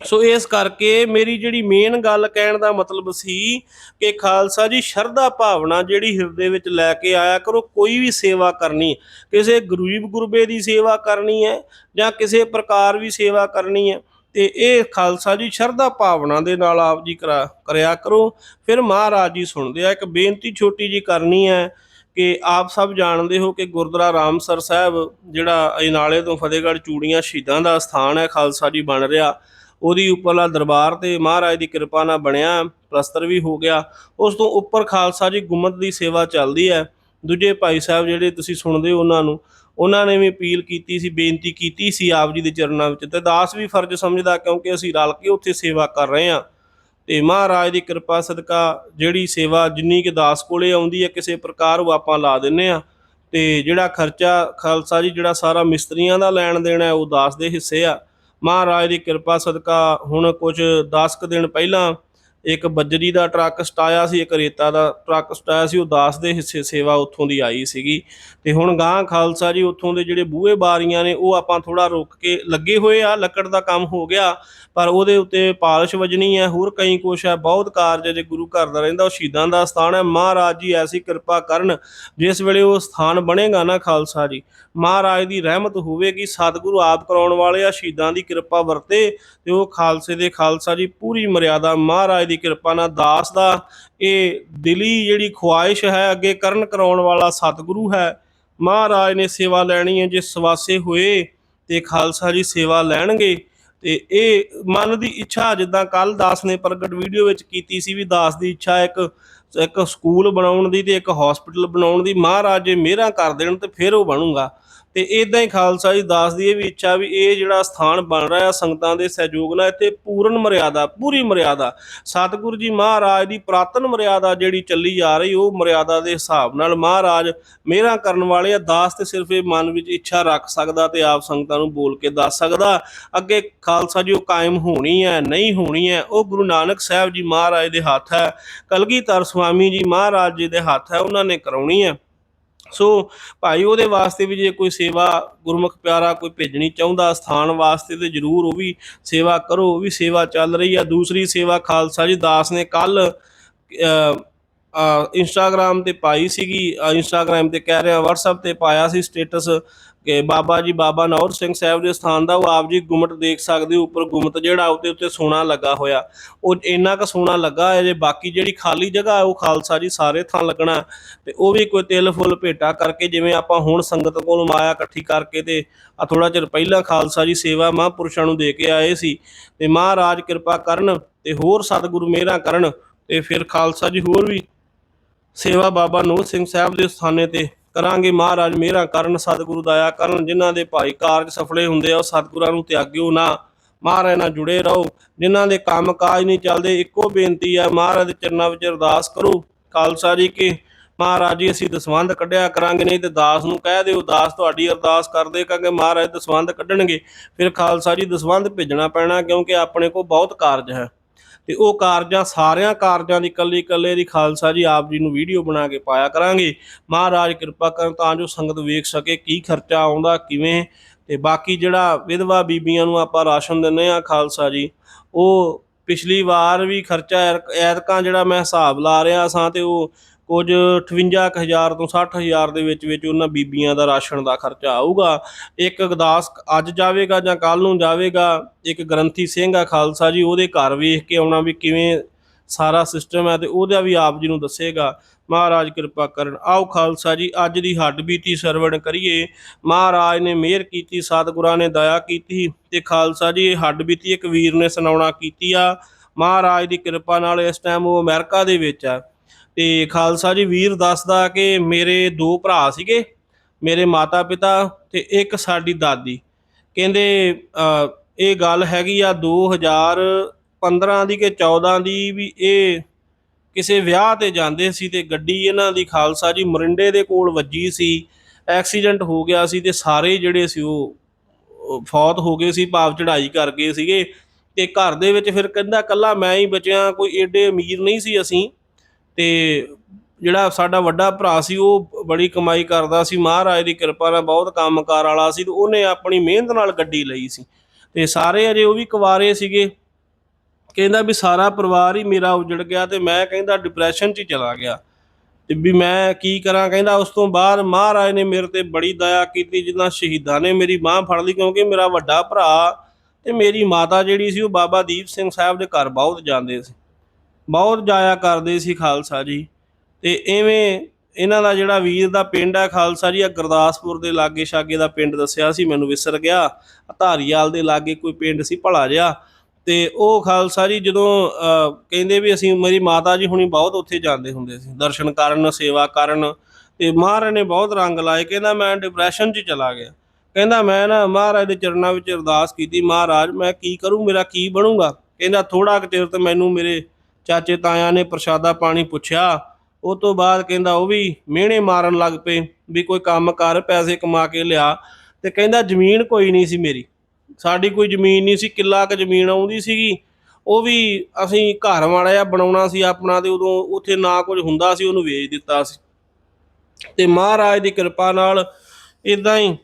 ਸੋ ਇਸ ਕਰਕੇ ਮੇਰੀ ਜਿਹੜੀ ਮੇਨ ਗੱਲ ਕਹਿਣ ਦਾ ਮਤਲਬ ਸੀ ਕਿ ਖਾਲਸਾ ਜੀ ਸ਼ਰਧਾ ਭਾਵਨਾ ਜਿਹੜੀ ਹਿਰਦੇ ਵਿੱਚ ਲੈ ਕੇ ਆਇਆ ਕਰੋ, ਕੋਈ ਵੀ ਸੇਵਾ ਕਰਨੀ ਕਿਸੇ ਗਰੀਬ ਗੁਰਬੇ ਦੀ ਸੇਵਾ ਕਰਨੀ ਹੈ ਜਾਂ ਕਿਸੇ ਪ੍ਰਕਾਰ ਵੀ ਸੇਵਾ ਕਰਨੀ ਹੈ, ਤੇ ਇਹ ਖਾਲਸਾ ਜੀ ਸ਼ਰਧਾ ਭਾਵਨਾ ਦੇ ਨਾਲ ਆਪ ਜੀ ਕਰਾ, ਕਰਿਆ ਕਰੋ। ਫਿਰ ਮਹਾਰਾਜ ਜੀ ਸੁਣਦੇ ਆ, ਇੱਕ ਬੇਨਤੀ ਛੋਟੀ ਜੀ ਕਰਨੀ ਹੈ ਕਿ ਆਪ ਸਭ ਜਾਣਦੇ ਹੋ ਕਿ ਗੁਰਦੁਆਰਾ ਰਾਮਸਰ ਸਾਹਿਬ ਜਿਹੜਾ ਅਜਨਾਲੇ ਤੋਂ ਫਤਿਹਗੜ੍ਹ ਚੂੜੀਆਂ ਸ਼ਹੀਦਾਂ ਦਾ ਸਥਾਨ ਹੈ, ਖਾਲਸਾ ਜੀ ਬਣ ਰਿਹਾ। ਉਹਦੀ ਉੱਪਰਲਾ ਦਰਬਾਰ ਤੇ ਮਹਾਰਾਜ ਦੀ ਕਿਰਪਾ ਨਾਲ ਬਣਿਆ ਪਲਸਤਰ ਵੀ ਹੋ ਗਿਆ। ਉਸ ਤੋਂ ਉੱਪਰ ਖਾਲਸਾ ਜੀ ਗੁੰਮਤ ਦੀ ਸੇਵਾ ਚੱਲਦੀ ਹੈ। ਦੂਜੇ ਭਾਈ ਸਾਹਿਬ ਜਿਹੜੇ ਤੁਸੀਂ ਸੁਣਦੇ ਹੋ ਉਹਨਾਂ ਨੂੰ, ਉਹਨਾਂ ਨੇ ਵੀ ਅਪੀਲ ਕੀਤੀ ਸੀ, ਬੇਨਤੀ ਕੀਤੀ ਸੀ ਆਪ ਜੀ ਦੇ ਚਰਨਾਂ ਵਿੱਚ। ਤੇ ਦਾਸ ਵੀ ਫਰਜ਼ ਸਮਝਦਾ ਕਿਉਂਕਿ ਅਸੀਂ ਰਲ ਕੇ ਉੱਥੇ ਸੇਵਾ ਕਰ ਰਹੇ ਹਾਂ। ਤੇ ਮਹਾਰਾਜ ਦੀ ਕਿਰਪਾ ਸਦਕਾ ਜਿਹੜੀ ਸੇਵਾ ਜਿੰਨੀ ਕਿ ਦਾਸ ਕੋਲੇ ਆਉਂਦੀ ਹੈ, ਕਿਸੇ ਪ੍ਰਕਾਰ ਉਹ ਆਪਾਂ ਲਾ ਦਿੰਨੇ ਆ ਤੇ ਜਿਹੜਾ ਖਰਚਾ ਖਾਲਸਾ ਜੀ ਜਿਹੜਾ ਸਾਰਾ ਮਿਸਤਰੀਆਂ ਦਾ ਲੈਣ ਦੇਣਾ ਹੈ, ਉਹ ਦਾਸ ਦੇ ਹਿੱਸੇ ਆ। ਮਹਾਰਾਜ ਦੀ ਕਿਰਪਾ ਸਦਕਾ ਹੁਣ ਕੁਝ 10 ਕੁ ਦਿਨ ਪਹਿਲਾਂ ਇੱਕ ਬੱਜਰੀ ਦਾ ਟਰੱਕ ਸਟਾਇਆ ਸੀ, ਇੱਕ ਰੇਤਾ ਦਾ ਟਰੱਕ ਸਟਾਇਆ ਸੀ, ਉਹ ਦਾਸ ਦੇ ਹਿੱਸੇ ਸੇਵਾ ਉੱਥੋਂ ਦੀ ਆਈ ਸੀਗੀ। ਤੇ ਹੁਣ ਗਾਂ ਖਾਲਸਾ ਜੀ ਉੱਥੋਂ ਦੇ ਜਿਹੜੇ ਬੂਹੇ ਬਾਰੀਆਂ ਨੇ, ਉਹ ਆਪਾਂ ਥੋੜਾ ਰੁਕ ਕੇ ਲੱਗੇ ਹੋਏ ਆ, ਲੱਕੜ ਦਾ ਕੰਮ ਹੋ ਗਿਆ। ਪਰ ਉਹਦੇ ਉੱਤੇ ਪਾਲਿਸ਼ ਵਜਣੀ ਹੈ, ਹੋਰ ਕਈ ਕੁਛ ਹੈ। ਬਹੁਤ ਕਾਰਜ ਜੇ ਗੁਰੂ ਘਰ ਦਾ ਰਹਿੰਦਾ, ਉਹ ਸ਼ਹੀਦਾਂ ਦਾ ਸਥਾਨ ਹੈ। ਮਹਾਰਾਜ ਜੀ, ਐਸੀ ਕਿਰਪਾ ਕਰਨ, ਜਿਸ ਵੇਲੇ ਉਹ ਸਥਾਨ ਬਣੇਗਾ ਨਾ ਖਾਲਸਾ ਜੀ। ਮਹਾਰਾਜ ਦੀ ਰਹਿਮਤ ਹੋਵੇਗੀ, ਸਤਿਗੁਰੂ ਆਪ ਕਰਾਉਣ ਵਾਲੇ ਆ, ਸ਼ਹੀਦਾਂ ਦੀ ਕਿਰਪਾ ਵਰਤੇ ਤੇ ਉਹ ਖਾਲਸੇ ਦੇ ਖਾਲਸਾ ਜੀ, ਪੂਰੀ ਮਰਿਆਦਾ ਮਹਾਰਾਜ ਦੀ ਕਿਰਪਾ ਨਾਲ ਦਾਸ ਦਾ। ਇਹ ਦਿਲੀ ਜਿਹੜੀ ਖੁਆਇਸ਼ ਹੈ, ਅੱਗੇ ਕਰਨ ਕਰਾਉਣ ਵਾਲਾ ਸਤਿਗੁਰੂ ਹੈ। ਮਹਾਰਾਜ ਨੇ ਸੇਵਾ ਲੈਣੀ ਹੈ, ਜੇ ਸਵਾਸੇ ਹੋਏ ਤੇ ਖਾਲਸਾ ਜੀ ਸੇਵਾ ਲੈਣਗੇ। ਤੇ ਇਹ ਮਨ ਦੀ ਇੱਛਾ ਜਿੱਦਾਂ ਕੱਲ ਦਾਸ ਨੇ ਪ੍ਰਗਟ ਵੀਡੀਓ ਵਿੱਚ ਕੀਤੀ ਸੀ ਵੀ ਦਾਸ ਦੀ ਇੱਛਾ ਇੱਕ ਇੱਕ ਸਕੂਲ ਬਣਾਉਣ ਦੀ ਤੇ ਇੱਕ ਹਸਪੀਟਲ ਬਣਾਉਣ ਦੀ, ਮਹਾਰਾਜ ਜੇ ਮਿਹਰਾਂ ਕਰ ਦੇਣ ਤੇ ਫਿਰ ਉਹ ਬਣੂਗਾ। ਤੇ ਇਦਾਂ ਹੀ ਖਾਲਸਾ ਜੀ ਦਾਸ ਦੀ ਇਹ ਵੀ ਇੱਛਾ ਵੀ ਇਹ ਜਿਹੜਾ ਸਥਾਨ ਬਣ ਰਿਹਾ ਸੰਗਤਾਂ ਦੇ ਸਹਿਯੋਗ ਨਾਲ ਇੱਥੇ ਪੂਰਨ ਮਰਿਆਦਾ, ਪੂਰੀ ਮਰਿਆਦਾ। ਸਤਿਗੁਰੂ ਜੀ ਮਹਾਰਾਜ ਦੀ ਪ੍ਰਾਤਨ ਮਰਿਆਦਾ ਜਿਹੜੀ ਚੱਲੀ ਜਾ ਰਹੀ, ਉਹ ਮਰਿਆਦਾ ਦੇ ਹਿਸਾਬ ਨਾਲ ਮਹਾਰਾਜ ਮਿਹਰਾਂ ਕਰਨ ਵਾਲੇ ਆ, ਦਾਸ ਤੇ ਸਿਰਫ ਇਹ ਮਨ ਵਿੱਚ ਇੱਛਾ ਰੱਖ ਸਕਦਾ ਤੇ ਆਪ ਸੰਗਤਾਂ ਨੂੰ ਬੋਲ ਕੇ ਦੱਸ ਸਕਦਾ। ਅੱਗੇ ਖਾਲਸਾ ਜੀ ਉਹ ਕਾਇਮ ਹੋਣੀ ਹੈ, ਨਹੀਂ ਹੋਣੀ ਹੈ, ਉਹ ਗੁਰੂ ਨਾਨਕ ਸਾਹਿਬ ਜੀ ਮਹਾਰਾਜ ਦੇ ਹੱਥ ਹੈ, ਕਲਗੀਧਰ ਸੁਆਮੀ ਜੀ ਮਹਾਰਾਜ ਜੀ ਦੇ ਹੱਥ ਹੈ, ਉਹਨਾਂ ਨੇ ਕਰਾਉਣੀ ਹੈ। ਸੋ ਭਾਈ ਉਹਦੇ ਵਾਸਤੇ ਵੀ ਜੇ ਕੋਈ ਸੇਵਾ ਗੁਰਮੁਖ ਪਿਆਰਾ ਕੋਈ ਭੇਜਣੀ ਚਾਹੁੰਦਾ, ਸਥਾਨ ਵਾਸਤੇ ਤੇ ਜਰੂਰ ਉਹ ਵੀ ਸੇਵਾ ਕਰੋ, ਉਹ ਵੀ ਸੇਵਾ ਚੱਲ ਰਹੀ ਆ। ਦੂਸਰੀ ਸੇਵਾ ਖਾਲਸਾ ਜੀ ਦਾਸ ਨੇ ਕੱਲ ਇੰਸਟਾਗ੍ਰam ਤੇ ਪਾਈ ਸੀਗੀ। ਇੰਸਟਾਗ੍ਰam ਤੇ ਕਹਿ ਰਿਹਾ, WhatsApp ਤੇ ਪਾਇਆ ਸੀ ਸਟੇਟਸ ਕਿ ਬਾਬਾ ਜੀ, ਬਾਬਾ ਨੌਰ ਸਿੰਘ ਸਾਹਿਬ ਦੇ ਸਥਾਨ ਦਾ, ਉਹ ਆਪ ਜੀ ਗੁਮਟ ਦੇਖ ਸਕਦੇ ਹੋ, ਉੱਪਰ ਗੁਮਟ ਜਿਹੜਾ ਉਹਦੇ ਉੱਤੇ ਸੋਨਾ ਲੱਗਾ ਹੋਇਆ। ਉਹ ਇੰਨਾ ਕੁ ਸੋਨਾ ਲੱਗਾ ਹੈ ਜੇ ਬਾਕੀ ਜਿਹੜੀ ਖਾਲੀ ਜਗ੍ਹਾ ਹੈ, ਉਹ ਖਾਲਸਾ ਜੀ ਸਾਰੇ ਥਾਂ ਲੱਗਣਾ ਤੇ ਉਹ ਵੀ ਕੋਈ ਤਿਲ ਫੁੱਲ ਭੇਟਾ ਕਰਕੇ, ਜਿਵੇਂ ਆਪਾਂ ਹੁਣ ਸੰਗਤ ਕੋਲ ਮਾਇਆ ਇਕੱਠੀ ਕਰਕੇ ਤੇ ਆ ਥੋੜਾ ਚਿਰ ਪਹਿਲਾਂ ਖਾਲਸਾ ਜੀ ਸੇਵਾ ਮਹਾਂਪੁਰਸ਼ਾਂ ਨੂੰ ਦੇ ਕੇ ਆਏ ਸੀ, ਤੇ ਮਹਾਰਾਜ ਕਿਰਪਾ ਕਰਨ ਤੇ ਹੋਰ ਸਤਿਗੁਰੂ ਮਿਹਰਾਂ ਕਰਨ ਤੇ ਫਿਰ ਖਾਲਸਾ ਜੀ ਹੋਰ ਵੀ ਸੇਵਾ ਬਾਬਾ ਨੂਰ ਸਿੰਘ ਸਾਹਿਬ ਦੇ ਸਥਾਨੇ ਤੇ ਕਰਾਂਗੇ ਮਹਾਰਾਜ ਮਿਹਰਾਂ ਕਰਨ ਸਤਿਗੁਰੂ ਦਇਆ ਕਰਨ, ਜਿਨ੍ਹਾਂ ਦੇ ਭਾਈ ਕਾਰਜ ਸਫਲੇ ਹੁੰਦੇ ਆ, ਉਹ ਸਤਿਗੁਰਾਂ ਨੂੰ ਤਿਆਗਿਓ ਨਾ। ਮਹਾਰਾਜ ਨਾਲ ਜੁੜੇ ਰਹੋ। ਜਿਨ੍ਹਾਂ ਦੇ ਕੰਮ ਕਾਜ ਨਹੀਂ ਚੱਲਦੇ, ਇੱਕੋ ਬੇਨਤੀ ਆ, ਮਹਾਰਾਜ ਦੇ ਚਰਨਾਂ ਵਿੱਚ ਅਰਦਾਸ ਕਰੋ। ਖਾਲਸਾ ਜੀ ਕਿ। ਮਹਾਰਾਜ ਜੀ, ਅਸੀਂ ਦਸਵੰਧ ਕੱਢਿਆ ਕਰਾਂਗੇ, ਨਹੀਂ ਤੇ ਦਾਸ ਨੂੰ ਕਹਿ ਦਿਓ, ਦਾਸ ਤੁਹਾਡੀ ਅਰਦਾਸ ਕਰਦੇ ਕਹਿੰਗੇ ਮਹਾਰਾਜ ਦਸਵੰਧ ਕੱਢਣਗੇ। ਫਿਰ ਖਾਲਸਾ ਜੀ, ਦਸਵੰਧ ਭੇਜਣਾ ਪੈਣਾ, ਕਿਉਂਕਿ ਆਪਣੇ ਕੋਲ ਬਹੁਤ ਕਾਰਜ ਹੈ। ਤੇ ਉਹ ਕਾਰਜਾਂ, ਸਾਰਿਆਂ ਕਾਰਜਾਂ ਦੀ ਇਕੱਲੀ ਇਕੱਲੇ ਦੀ ਖਾਲਸਾ ਜੀ ਆਪ ਜੀ ਨੂੰ ਵੀਡੀਓ ਬਣਾ ਕੇ ਪਾਇਆ ਕਰਾਂਗੇ। ਮਹਾਰਾਜ ਕਿਰਪਾ ਕਰਨ ਤਾਂ ਜੋ ਸੰਗਤ ਵੇਖ ਸਕੇ ਕੀ ਖਰਚਾ ਆਉਂਦਾ, ਕਿਵੇਂ। ਤੇ ਬਾਕੀ ਜਿਹੜਾ ਵਿਧਵਾ ਬੀਬੀਆਂ ਨੂੰ ਆਪਾਂ ਰਾਸ਼ਨ ਦਿੰਨੇ ਆ ਖਾਲਸਾ ਜੀ, ਉਹ ਪਿਛਲੀ ਵਾਰ ਵੀ ਖਰਚਾ ਐਰ- ਐਤਕਾਂ ਜਿਹੜਾ ਮੈਂ ਹਿਸਾਬ ਲਾ ਰਿਹਾ ਸਾਂ ਤੇ ਉਹ ਕੁਝ 58000 ਤੋਂ 60000 ਦੇ ਵਿੱਚ ਵਿੱਚ ਉਹਨਾਂ ਬੀਬੀਆਂ ਦਾ ਰਾਸ਼ਨ ਦਾ ਖਰਚਾ ਆਊਗਾ। ਇੱਕ ਗਦਾਸ ਅੱਜ ਜਾਵੇਗਾ ਜਾਂ ਕੱਲ ਨੂੰ ਜਾਵੇਗਾ। ਇੱਕ ਗ੍ਰੰਥੀ ਸਿੰਘ ਆ ਖਾਲਸਾ ਜੀ, ਉਹਦੇ ਘਰ ਵੇਖ ਕੇ ਆਉਣਾ ਵੀ ਕਿਵੇਂ ਸਾਰਾ ਸਿਸਟਮ ਹੈ ਤੇ ਉਹਦਾ ਵੀ ਆਪ ਜੀ ਨੂੰ ਦੱਸੇਗਾ। ਮਹਾਰਾਜ ਕਿਰਪਾ ਕਰਨ। ਆਓ ਖਾਲਸਾ ਜੀ, ਅੱਜ ਦੀ ਹੱਡ ਬੀਤੀ ਸਰਵਣ ਕਰੀਏ। ਮਹਾਰਾਜ ਨੇ ਮਿਹਰ ਕੀਤੀ, ਸਤਿਗੁਰਾਂ ਨੇ ਦਇਆ ਕੀਤੀ ਤੇ ਖਾਲਸਾ ਜੀ, ਇਹ ਹੱਡ ਬੀਤੀ ਇੱਕ ਵੀਰ ਨੇ ਸੁਣਾਉਣਾ ਕੀਤੀ ਆ। ਮਹਾਰਾਜ ਦੀ ਕਿਰਪਾ ਨਾਲ ਇਸ ਟਾਈਮ ਉਹ ਅਮਰੀਕਾ ਦੇ ਵਿੱਚ ਆ। ਤੇ ਖਾਲਸਾ ਜੀ ਵੀਰ ਦੱਸਦਾ ਕਿ ਮੇਰੇ ਦੋ ਭਰਾ ਸੀਗੇ, ਮੇਰੇ ਮਾਤਾ ਪਿਤਾ ਤੇ ਇੱਕ ਸਾਡੀ ਦਾਦੀ। ਕਹਿੰਦੇ ਇਹ ਗੱਲ ਹੈਗੀ ਆ 2015 ਦੀ ਕਿ 14 ਦੀ ਵੀ ਇਹ ਕਿਸੇ ਵਿਆਹ ਤੇ ਜਾਂਦੇ ਸੀ ਤੇ ਗੱਡੀ ਇਹਨਾਂ ਦੀ ਖਾਲਸਾ ਜੀ ਮਰਿੰਡੇ ਦੇ ਕੋਲ ਵੱਜੀ ਸੀ, ਐਕਸੀਡੈਂਟ ਹੋ ਗਿਆ ਸੀ ਤੇ ਸਾਰੇ ਜਿਹੜੇ ਸੀ ਉਹ ਫੌਤ ਹੋ ਗਏ ਸੀ, ਭਾਵ ਚੜਾਈ ਕਰ ਗਏ ਸੀਗੇ ਤੇ ਘਰ ਦੇ ਵਿੱਚ ਫਿਰ ਕਹਿੰਦਾ ਕੱਲਾ ਮੈਂ ਹੀ ਬਚਿਆ, ਕੋਈ ਏਡੇ ਅਮੀਰ ਨਹੀਂ ਸੀ ਅਸੀਂ। ਤੇ ਜਿਹੜਾ ਸਾਡਾ ਵੱਡਾ ਭਰਾ ਸੀ, ਉਹ ਬੜੀ ਕਮਾਈ ਕਰਦਾ ਸੀ। ਮਹਾਰਾਜ ਦੀ ਕਿਰਪਾ ਨਾਲ ਬਹੁਤ ਕੰਮਕਾਰ ਵਾਲਾ ਸੀ ਤੇ ਉਹਨੇ ਆਪਣੀ ਮਿਹਨਤ ਨਾਲ ਗੱਡੀ ਲਈ ਸੀ। ਤੇ ਸਾਰੇ ਅਜੇ ਉਹ ਵੀ ਕੁਵਾਰੇ ਸੀਗੇ। ਕਹਿੰਦਾ ਵੀ ਸਾਰਾ ਪਰਿਵਾਰ ਹੀ ਮੇਰਾ ਉਜੜ ਗਿਆ ਤੇ ਮੈਂ ਕਹਿੰਦਾ ਡਿਪਰੈਸ਼ਨ 'ਚ ਹੀ ਚਲਾ ਗਿਆ। ਤੇ ਵੀ ਮੈਂ ਕੀ ਕਰਾਂ? ਕਹਿੰਦਾ ਉਸ ਤੋਂ ਬਾਅਦ ਮਹਾਰਾਜ ਨੇ ਮੇਰੇ ਤੇ ਬੜੀ ਦਇਆ ਕੀਤੀ, ਜਿੱਦਾਂ ਸ਼ਹੀਦਾਂ ਨੇ ਮੇਰੀ ਬਾਹ ਫੜ ਲਈ, ਕਿਉਂਕਿ ਮੇਰਾ ਵੱਡਾ ਭਰਾ ਤੇ ਮੇਰੀ ਮਾਤਾ ਜਿਹੜੀ ਸੀ, ਉਹ ਬਾਬਾ ਦੀਪ ਸਿੰਘ ਸਾਹਿਬ ਦੇ ਘਰ ਬਹੁਤ ਜਾਂਦੇ ਸੀ। ਬਹੁਤ ਜਾਇਆ ਕਰਦੇ ਸੀ ਖਾਲਸਾ ਜੀ। ਤੇ ਐਵੇਂ ਇਹਨਾਂ ਦਾ ਜਿਹੜਾ ਵੀਰ ਦਾ ਪਿੰਡ ਹੈ ਖਾਲਸਾ ਜੀ ਆ ਗੁਰਦਾਸਪੁਰ ਦੇ ਲਾਗੇ ਛਾਗੇ ਦਾ ਪਿੰਡ ਦੱਸਿਆ ਸੀ ਮੈਨੂੰ ਵਿਸਰ ਗਿਆ। ਧਾਰੀਵਾਲ ਦੇ ਲਾਗੇ ਕੋਈ ਪਿੰਡ ਸੀ ਭਲਾ ਜਿਹਾ। ਤੇ ਉਹ ਖਾਲਸਾ ਜੀ ਜਦੋਂ ਅਹ, ਕਹਿੰਦੇ ਵੀ ਅਸੀਂ ਮੇਰੀ ਮਾਤਾ ਜੀ ਹੁਣੀ ਬਹੁਤ ਉੱਥੇ ਜਾਂਦੇ ਹੁੰਦੇ ਸੀ। ਦਰਸ਼ਨ ਕਰਨ ਸੇਵਾ ਕਰਨ। ਤੇ ਮਹਾਰਾਜ ਨੇ ਬਹੁਤ ਰੰਗ ਲਾਏ। ਕਹਿੰਦਾ ਮੈਂ ਡਿਪਰੈਸ਼ਨ 'ਚ ਚਲਾ ਗਿਆ। ਕਹਿੰਦਾ ਮੈਂ ਨਾ ਮਹਾਰਾਜ ਦੇ ਚਰਨਾਂ ਵਿੱਚ ਅਰਦਾਸ ਕੀਤੀ ਮਹਾਰਾਜ ਮੈਂ ਕੀ ਕਰੂੰ? ਮੇਰਾ ਕੀ ਬਣੂਗਾ? ਕਹਿੰਦਾ ਥੋੜਾ ਕੁ ਚਿਰ ਤੇ ਮੈਨੂੰ ਮੇਰੇ ਚਾਚੇ ਤਾਇਆਂ ਨੇ ਪ੍ਰਸ਼ਾਦਾ ਪਾਣੀ ਪੁੱਛਿਆ। ਉਹ ਤੋਂ ਬਾਅਦ ਕਹਿੰਦਾ, ਉਹ ਵੀ ਮਿਹਣੇ ਮਾਰਨ ਲੱਗ ਪਏ ਵੀ ਕੋਈ ਕੰਮ ਕਰ, ਪੈਸੇ ਕਮਾ ਕੇ ਲਿਆ। ਤੇ ਕਹਿੰਦਾ, ਜ਼ਮੀਨ ਕੋਈ ਨਹੀਂ ਸੀ ਮੇਰੀ। ਸਾਡੀ ਕੋਈ ਜ਼ਮੀਨ ਨਹੀਂ ਸੀ, ਕਿੱਲਾ ਕ ਜ਼ਮੀਨ ਆਉਂਦੀ ਸੀਗੀ। ਉਹ ਵੀ ਅਸੀਂ ਘਰ ਵਾਲਾ ਜਿਹਾ ਬਣਾਉਣਾ ਸੀ ਆਪਣਾ ਤੇ ਉਦੋਂ ਉੱਥੇ ਨਾ ਕੁਝ ਹੁੰਦਾ ਸੀ, ਉਹਨੂੰ ਵੇਚ ਦਿੱਤਾ ਸੀ। ਤੇ ਮਹਾਰਾਜ ਦੀ ਕਿਰਪਾ ਨਾਲ ਇਦਾਂ ਹੀ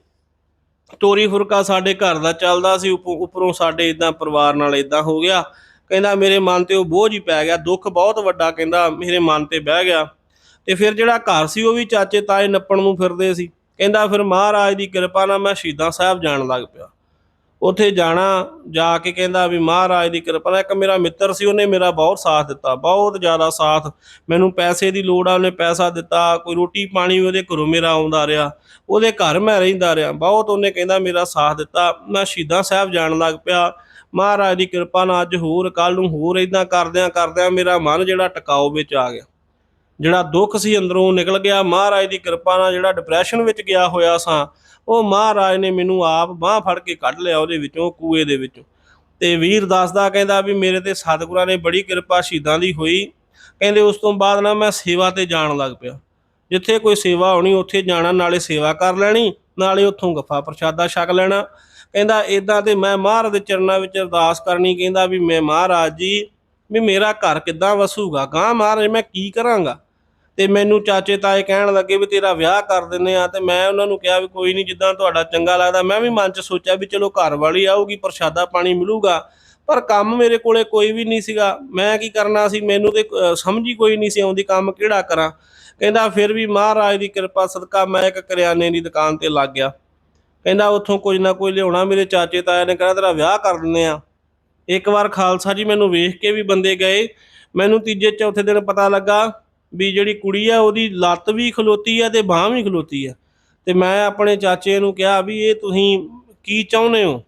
ਤੋਰੀ ਫੁਰਕਾ ਸਾਡੇ ਘਰ ਦਾ ਚੱਲਦਾ ਸੀ ਉੱਪ- ਉੱਪਰੋਂ ਸਾਡੇ ਇਦਾਂ ਪਰਿਵਾਰ ਨਾਲ ਇਦਾਂ ਹੋ ਗਿਆ। ਕਹਿੰਦਾ ਮੇਰੇ ਮਨ ਤੇ ਉਹ ਬੋਝ ਹੀ ਪੈ ਗਿਆ, ਦੁੱਖ ਬਹੁਤ ਵੱਡਾ ਕਹਿੰਦਾ ਮੇਰੇ ਮਨ ਤੇ ਬਹਿ ਗਿਆ। ਤੇ ਫਿਰ ਜਿਹੜਾ ਘਰ ਸੀ ਉਹ ਵੀ ਚਾਚੇ ਤਾਏ ਨੱਪਣ ਨੂੰ ਫਿਰਦੇ ਸੀ। ਕਹਿੰਦਾ ਫਿਰ ਮਹਾਰਾਜ ਦੀ ਕਿਰਪਾ ਨਾਲ ਮੈਂ ਸ਼ਹੀਦਾਂ ਸਾਹਿਬ ਜਾਣ ਲੱਗ ਪਿਆ। ਉੱਥੇ ਜਾਣਾ, ਜਾ ਕੇ ਕਹਿੰਦਾ ਵੀ ਮਹਾਰਾਜ ਦੀ ਕਿਰਪਾ ਨਾਲ ਇੱਕ ਮੇਰਾ ਮਿੱਤਰ ਸੀ, ਉਹਨੇ ਮੇਰਾ ਬਹੁਤ ਸਾਥ ਦਿੱਤਾ, ਬਹੁਤ ਜ਼ਿਆਦਾ ਸਾਥ। ਮੈਨੂੰ ਪੈਸੇ ਦੀ ਲੋੜ ਆ, ਉਹਨੇ ਪੈਸਾ ਦਿੱਤਾ, ਕੋਈ ਰੋਟੀ ਪਾਣੀ ਉਹਦੇ ਘਰੋਂ ਮੇਰਾ ਆਉਂਦਾ ਰਿਹਾ, ਉਹਦੇ ਘਰ ਮੈਂ ਰਹਿੰਦਾ ਰਿਹਾ। ਬਹੁਤ ਉਹਨੇ ਕਹਿੰਦਾ ਮੇਰਾ ਸਾਥ ਦਿੱਤਾ, ਮੈਂ ਸ਼ਹੀਦਾਂ ਸਾਹਿਬ ਜਾਣ ਲੱਗ ਪਿਆ। ਮਹਾਰਾਜ ਦੀ ਕਿਰਪਾ ਨਾਲ ਅੱਜ ਹੋਰ ਕੱਲ ਨੂੰ ਹੋਰ ਇਦਾਂ ਕਰਦਿਆਂ ਕਰਦਿਆਂ ਮੇਰਾ ਮਨ ਜਿਹੜਾ ਟਿਕਾਓ ਵਿੱਚ ਆ ਗਿਆ। ਜਿਹੜਾ ਦੁੱਖ ਸੀ ਅੰਦਰੋਂ ਨਿਕਲ ਗਿਆ, ਮਹਾਰਾਜ ਦੀ ਕਿਰਪਾ ਨਾਲ ਜਿਹੜਾ ਡਿਪਰੈਸ਼ਨ ਵਿੱਚ ਗਿਆ ਹੋਇਆ ਸਾਂ, ਉਹ ਮਹਾਰਾਜ ਨੇ ਮੈਨੂੰ ਆਪ ਬਾਹ ਫੜ ਕੇ ਕੱਢ ਲਿਆ ਉਹਦੇ ਵਿੱਚੋਂ, ਕੂਏ ਦੇ ਵਿੱਚੋਂ। ਤੇ ਵੀਰ ਦੱਸਦਾ ਕਹਿੰਦਾ ਵੀ ਮੇਰੇ ਤੇ ਸਤਿਗੁਰਾਂ ਨੇ ਬੜੀ ਕਿਰਪਾ ਸ਼ਹੀਦਾਂ ਦੀ ਹੋਈ। ਕਹਿੰਦੇ ਉਸ ਤੋਂ ਬਾਅਦ ਨਾ ਮੈਂ ਸੇਵਾ ਤੇ ਜਾਣ ਲੱਗ ਪਿਆ। ਜਿੱਥੇ ਕੋਈ ਸੇਵਾ ਹੋਣੀ, ਉੱਥੇ ਜਾਣਾ, ਨਾਲੇ ਸੇਵਾ ਕਰ ਲੈਣੀ, ਨਾਲੇ ਉੱਥੋਂ ਗੱਫਾ ਪ੍ਰਸ਼ਾਦਾ ਛਕ ਲੈਣਾ। ਕਹਿੰਦਾ ਇਦਾਂ ਤੇ ਮੈਂ ਮਹਾਰਾਜ ਦੇ ਚਰਨਾਂ ਵਿੱਚ ਅਰਦਾਸ ਕਰਨੀ, ਕਹਿੰਦਾ ਵੀ ਮੈਂ ਮਹਾਰਾਜ ਜੀ, ਵੀ ਮੇਰਾ ਘਰ ਕਿੱਦਾਂ ਵਸੂਗਾ? ਗਾਂ ਮਹਾਰਾਜ, ਮੈਂ ਕੀ ਕਰਾਂਗਾ? ਤੇ ਮੈਨੂੰ ਚਾਚੇ ਤਾਏ ਕਹਿਣ ਲੱਗੇ ਵੀ, ਤੇਰਾ ਵਿਆਹ ਕਰ ਦਿੰਨੇ ਆ ਤੇ ਮੈਂ ਉਹਨਾਂ ਨੂੰ ਕਿਹਾ ਵੀ, ਕੋਈ ਨਹੀਂ, ਜਿੱਦਾਂ ਤੁਹਾਡਾ ਚੰਗਾ ਲੱਗਦਾ। ਮੈਂ ਵੀ ਮਨ 'ਚ ਸੋਚਿਆ ਵੀ, ਚਲੋ ਘਰ ਵਾਲੀ ਆਊਗੀ, ਪ੍ਰਸ਼ਾਦਾ ਪਾਣੀ ਮਿਲੂਗਾ, ਪਰ ਕੰਮ ਮੇਰੇ ਕੋਲੇ ਕੋਈ ਵੀ ਨਹੀਂ ਸੀਗਾ। ਮੈਂ ਕੀ ਕਰਨਾ ਸੀ, ਮੈਨੂੰ ਤੇ ਸਮਝ ਹੀ ਕੋਈ ਨਹੀਂ ਸੀ ਆਉਂਦੀ ਕੰਮ ਕਿਹੜਾ ਕਰਾਂ। ਕਹਿੰਦਾ, ਫਿਰ ਵੀ ਮਹਾਰਾਜ ਦੀ ਕਿਰਪਾ, ਸਦਕਾ ਮੈਂ ਇੱਕ ਕਰਿਆਨੇ ਦੀ ਦੁਕਾਨ ਤੇ ਲੱਗ ਗਿਆ। ਕਹਿੰਦਾ ਉੱਥੋਂ ਕੁਝ ਨਾ ਕੋਈ ਲਿਆਉਣਾ ਮੇਰੇ ਚਾਚੇ ਤਾਇਆ ਨੇ, ਕਹਿੰਦਾ ਤੇਰਾ ਵਿਆਹ ਕਰ ਦਿੰਦੇ ਆ ਇੱਕ ਵਾਰ ਖਾਲਸਾ ਜੀ ਮੈਨੂੰ ਵੇਖ ਕੇ ਵੀ ਬੰਦੇ ਗਏ। ਮੈਨੂੰ ਤੀਜੇ ਚੌਥੇ ਦਿਨ ਪਤਾ ਲੱਗਾ ਵੀ ਜਿਹੜੀ ਕੁੜੀ ਆ, ਉਹਦੀ ਲੱਤ ਵੀ ਖਲੋਤੀ ਆ ਤੇ ਬਾਹ ਵੀ ਖਲੋਤੀ ਆ। ਤੇ ਮੈਂ ਆਪਣੇ ਚਾਚੇ ਨੂੰ ਕਿਹਾ ਵੀ ਇਹ ਤੁਸੀਂ ਕੀ ਚਾਹੁੰਦੇ ਹੋ?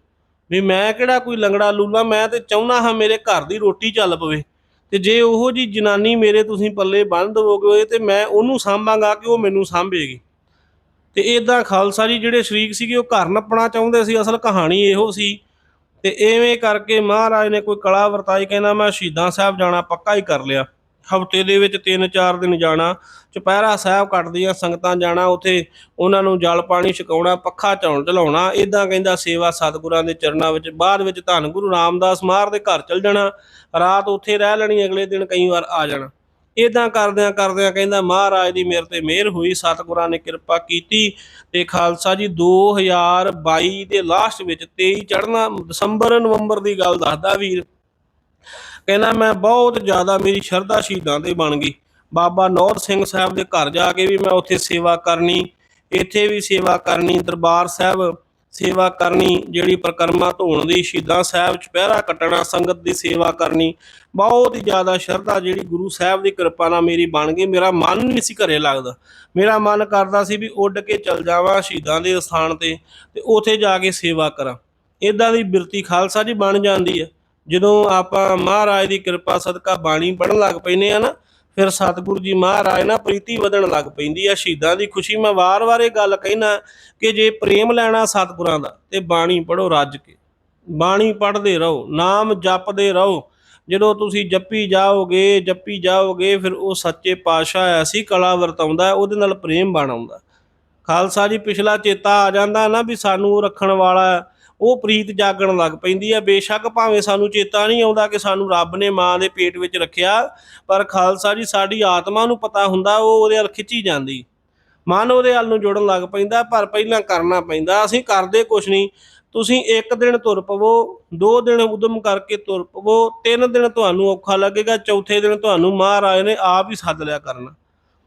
ਵੀ ਮੈਂ ਕਿਹੜਾ ਕੋਈ ਲੰਗੜਾ ਲੂਲਾ, ਮੈਂ ਤੇ ਚਾਹੁੰਦਾ ਹਾਂ ਮੇਰੇ ਘਰ ਦੀ ਰੋਟੀ ਚੱਲ ਪਵੇ। ਤੇ ਜੇ ਉਹੋ ਜੀ ਜਨਾਨੀ ਮੇਰੇ ਤੁਸੀਂ ਪੱਲੇ ਬੰਨ ਦਵੋਗੇ ਤੇ ਮੈਂ ਉਹਨੂੰ ਸਾਂਭਾਂਗਾ ਕਿ ਉਹ ਮੈਨੂੰ ਸਾਂਭੇਗੀ। ਤੇ ਇਦਾਂ ਖਾਲਸਾ ਜੀ ਜਿਹੜੇ ਸ਼ਰੀਕ ਸੀਗੇ ਉਹ ਘਰ ਨੱਪਣਾ ਚਾਹੁੰਦੇ ਸੀ, ਅਸਲ ਕਹਾਣੀ ਇਹੋ ਸੀ। ਤੇ ਐਵੇਂ ਕਰਕੇ ਮਹਾਰਾਜ ਨੇ ਕੋਈ ਕਲਾ ਵਰਤਾਈ, ਕਹਿੰਦਾ ਮੈਂ ਸ਼ਹੀਦਾਂ ਸਾਹਿਬ ਜਾਣਾ, ਪੱਕਾ ਹੀ ਕਰ ਲਿਆ। ਹਫ਼ਤੇ ਦੇ ਵਿੱਚ 3-4 ਦਿਨ ਜਾਣਾ, ਚੁਪਹਿਰਾ ਸਾਹਿਬ ਕੱਟਦੀਆਂ ਸੰਗਤਾਂ ਜਾਣਾ, ਉੱਥੇ ਉਹਨਾਂ ਨੂੰ ਜਲ ਪਾਣੀ ਛਕਾਉਣਾ, ਪੱਖਾ ਝਾਉਣ ਚਲਾਉਣਾ ਇਦਾਂ ਕਹਿੰਦਾ ਸੇਵਾ ਸਤਿਗੁਰਾਂ ਦੇ ਚਰਨਾਂ ਵਿੱਚ, ਬਾਅਦ ਵਿੱਚ ਧੰਨ ਗੁਰੂ ਰਾਮਦਾਸ ਮਾਰ ਦੇ ਘਰ ਚਲ ਜਾਣਾ, ਰਾਤ ਉੱਥੇ ਰਹਿ ਲੈਣੀ, ਅਗਲੇ ਦਿਨ ਕਈ ਵਾਰ ਆ ਜਾਣਾ। ਇਦਾਂ ਕਰਦਿਆਂ ਕਰਦਿਆਂ ਕਹਿੰਦਾ, ਮਹਾਰਾਜ ਦੀ ਮੇਰੇ ਤੇ ਮਿਹਰ ਹੋਈ, ਸਤਿਗੁਰਾਂ ਨੇ ਕਿਰਪਾ ਕੀਤੀ ਤੇ ਖਾਲਸਾ ਜੀ 2022 ਦੇ ਲਾਸਟ ਵਿੱਚ 23 ਚੜ੍ਹਨਾ, ਦਸੰਬਰ, ਨਵੰਬਰ ਦੀ ਗੱਲ ਦੱਸਦਾ ਵੀਰ। ਕਹਿੰਦਾ, ਮੈਂ ਬਹੁਤ ਜ਼ਿਆਦਾ ਮੇਰੀ ਸ਼ਰਧਾ ਸ਼ਹੀਦਾਂ ਤੇ ਬਣ ਗਈ। ਬਾਬਾ ਨੌਰ ਸਿੰਘ ਸਾਹਿਬ ਦੇ ਘਰ ਜਾ ਕੇ ਵੀ ਮੈਂ ਉੱਥੇ ਸੇਵਾ ਕਰਨੀ, ਇੱਥੇ ਵੀ ਸੇਵਾ ਕਰਨੀ, ਦਰਬਾਰ ਸਾਹਿਬ ਸੇਵਾ ਕਰਨੀ, ਜਿਹੜੀ ਪ੍ਰਕਰਮਾ ਧੋਣ ਦੀ, ਸ਼ਹੀਦਾਂ ਸਾਹਿਬ 'ਚ ਪਹਿਰਾ ਕੱਟਣਾ, ਸੰਗਤ ਦੀ ਸੇਵਾ ਕਰਨੀ, ਬਹੁਤ ਹੀ ਜ਼ਿਆਦਾ ਸ਼ਰਧਾ ਜਿਹੜੀ ਗੁਰੂ ਸਾਹਿਬ ਦੀ ਕਿਰਪਾ ਨਾਲ ਮੇਰੀ ਬਣ ਗਈ। ਮੇਰਾ ਮਨ ਨਹੀਂ ਸੀ ਘਰੇ ਲੱਗਦਾ। ਮੇਰਾ ਮਨ ਕਰਦਾ ਸੀ ਵੀ ਉੱਡ ਕੇ ਚੱਲ ਜਾਵਾਂ ਸ਼ਹੀਦਾਂ ਦੇ ਸਥਾਨ ਤੇ ਤੇ ਉੱਥੇ ਜਾ ਕੇ ਸੇਵਾ ਕਰਾਂ। ਇਦਾਂ ਦੀ ਬਿਰਤੀ ਖਾਲਸਾ ਜੀ ਬਣ ਜਾਂਦੀ ਹੈ। ਜਦੋਂ ਆਪਾਂ ਮਹਾਰਾਜ ਦੀ ਕਿਰਪਾ, ਸਦਕਾ ਬਾਣੀ ਪੜਨ ਲੱਗ ਪੈਨੇ ਆ ਨਾ ਫਿਰ ਸਤਿਗੁਰੂ ਜੀ ਮਹਾਰਾਜ ਨਾਲ ਪ੍ਰੀਤੀ ਵਧਣ ਲੱਗ ਪੈਂਦੀ ਆ, ਸ਼ਹੀਦਾਂ ਦੀ ਖੁਸ਼ੀ। ਮੈਂ ਵਾਰ-ਵਾਰ ਇਹ ਗੱਲ ਕਹਿਣਾ ਕਿ ਜੇ ਪ੍ਰੇਮ ਲੈਣਾ ਸਤਿਗੁਰਾਂ ਦਾ, ਤੇ ਬਾਣੀ ਪੜੋ ਰੱਜ ਕੇ। ਬਾਣੀ ਪੜ੍ਹਦੇ ਰਹੋ, ਨਾਮ ਜਪਦੇ ਰਹੋ। ਜਦੋਂ ਤੁਸੀਂ ਜੱਪੀ ਜਾਓਗੇ ਜੱਪੀ ਜਾਓਗੇ, ਫਿਰ ਉਹ ਸੱਚੇ ਪਾਤਸ਼ਾਹ ਐਸੀ ਕਲਾ ਵਰਤਾਉਂਦਾ, ਉਹਦੇ ਨਾਲ ਪ੍ਰੇਮ ਬਣ ਆਉਂਦਾ। ਖਾਲਸਾ ਜੀ ਪਿਛਲਾ ਚੇਤਾ ਆ ਜਾਂਦਾ ਨਾ ਵੀ ਸਾਨੂੰ ਉਹ ਰੱਖਣ ਵਾਲਾ ਉਹ ਪ੍ਰੀਤ ਜਾਗਣ ਲੱਗ ਪੈਂਦੀ ਹੈ ਬੇਸ਼ੱਕ ਭਾਵੇਂ ਸਾਨੂੰ ਚੇਤਾ ਨਹੀਂ ਆਉਂਦਾ ਕਿ ਸਾਨੂੰ ਰੱਬ ਨੇ ਮਾਂ ਦੇ ਪੇਟ ਵਿੱਚ ਰੱਖਿਆ, ਪਰ ਖਾਲਸਾ ਜੀ, ਸਾਡੀ ਆਤਮਾ ਨੂੰ ਪਤਾ ਹੁੰਦਾ, ਉਹ ਉਹਦੇ ਵੱਲ ਖਿੱਚੀ ਜਾਂਦੀ। ਮਨ ਉਹਦੇ ਵੱਲ ਨੂੰ ਜੁੜਨ ਲੱਗ ਪੈਂਦਾ, ਪਰ ਪਹਿਲਾਂ ਕਰਨਾ ਪੈਂਦਾ। ਅਸੀਂ ਕਰਦੇ ਕੁਛ ਨਹੀਂ। ਤੁਸੀਂ ਇੱਕ ਦਿਨ ਤੁਰ ਪਵੋ, ਦੋ ਦਿਨ ਉਦਮ ਕਰਕੇ ਤੁਰ ਪਵੋ, ਤਿੰਨ ਦਿਨ ਤੁਹਾਨੂੰ ਔਖਾ ਲੱਗੇਗਾ, ਚੌਥੇ ਦਿਨ ਤੁਹਾਨੂੰ ਮਹਾਰਾਜ ਨੇ ਆਪ ਹੀ ਸੱਦ ਲਿਆ ਕਰਨਾ।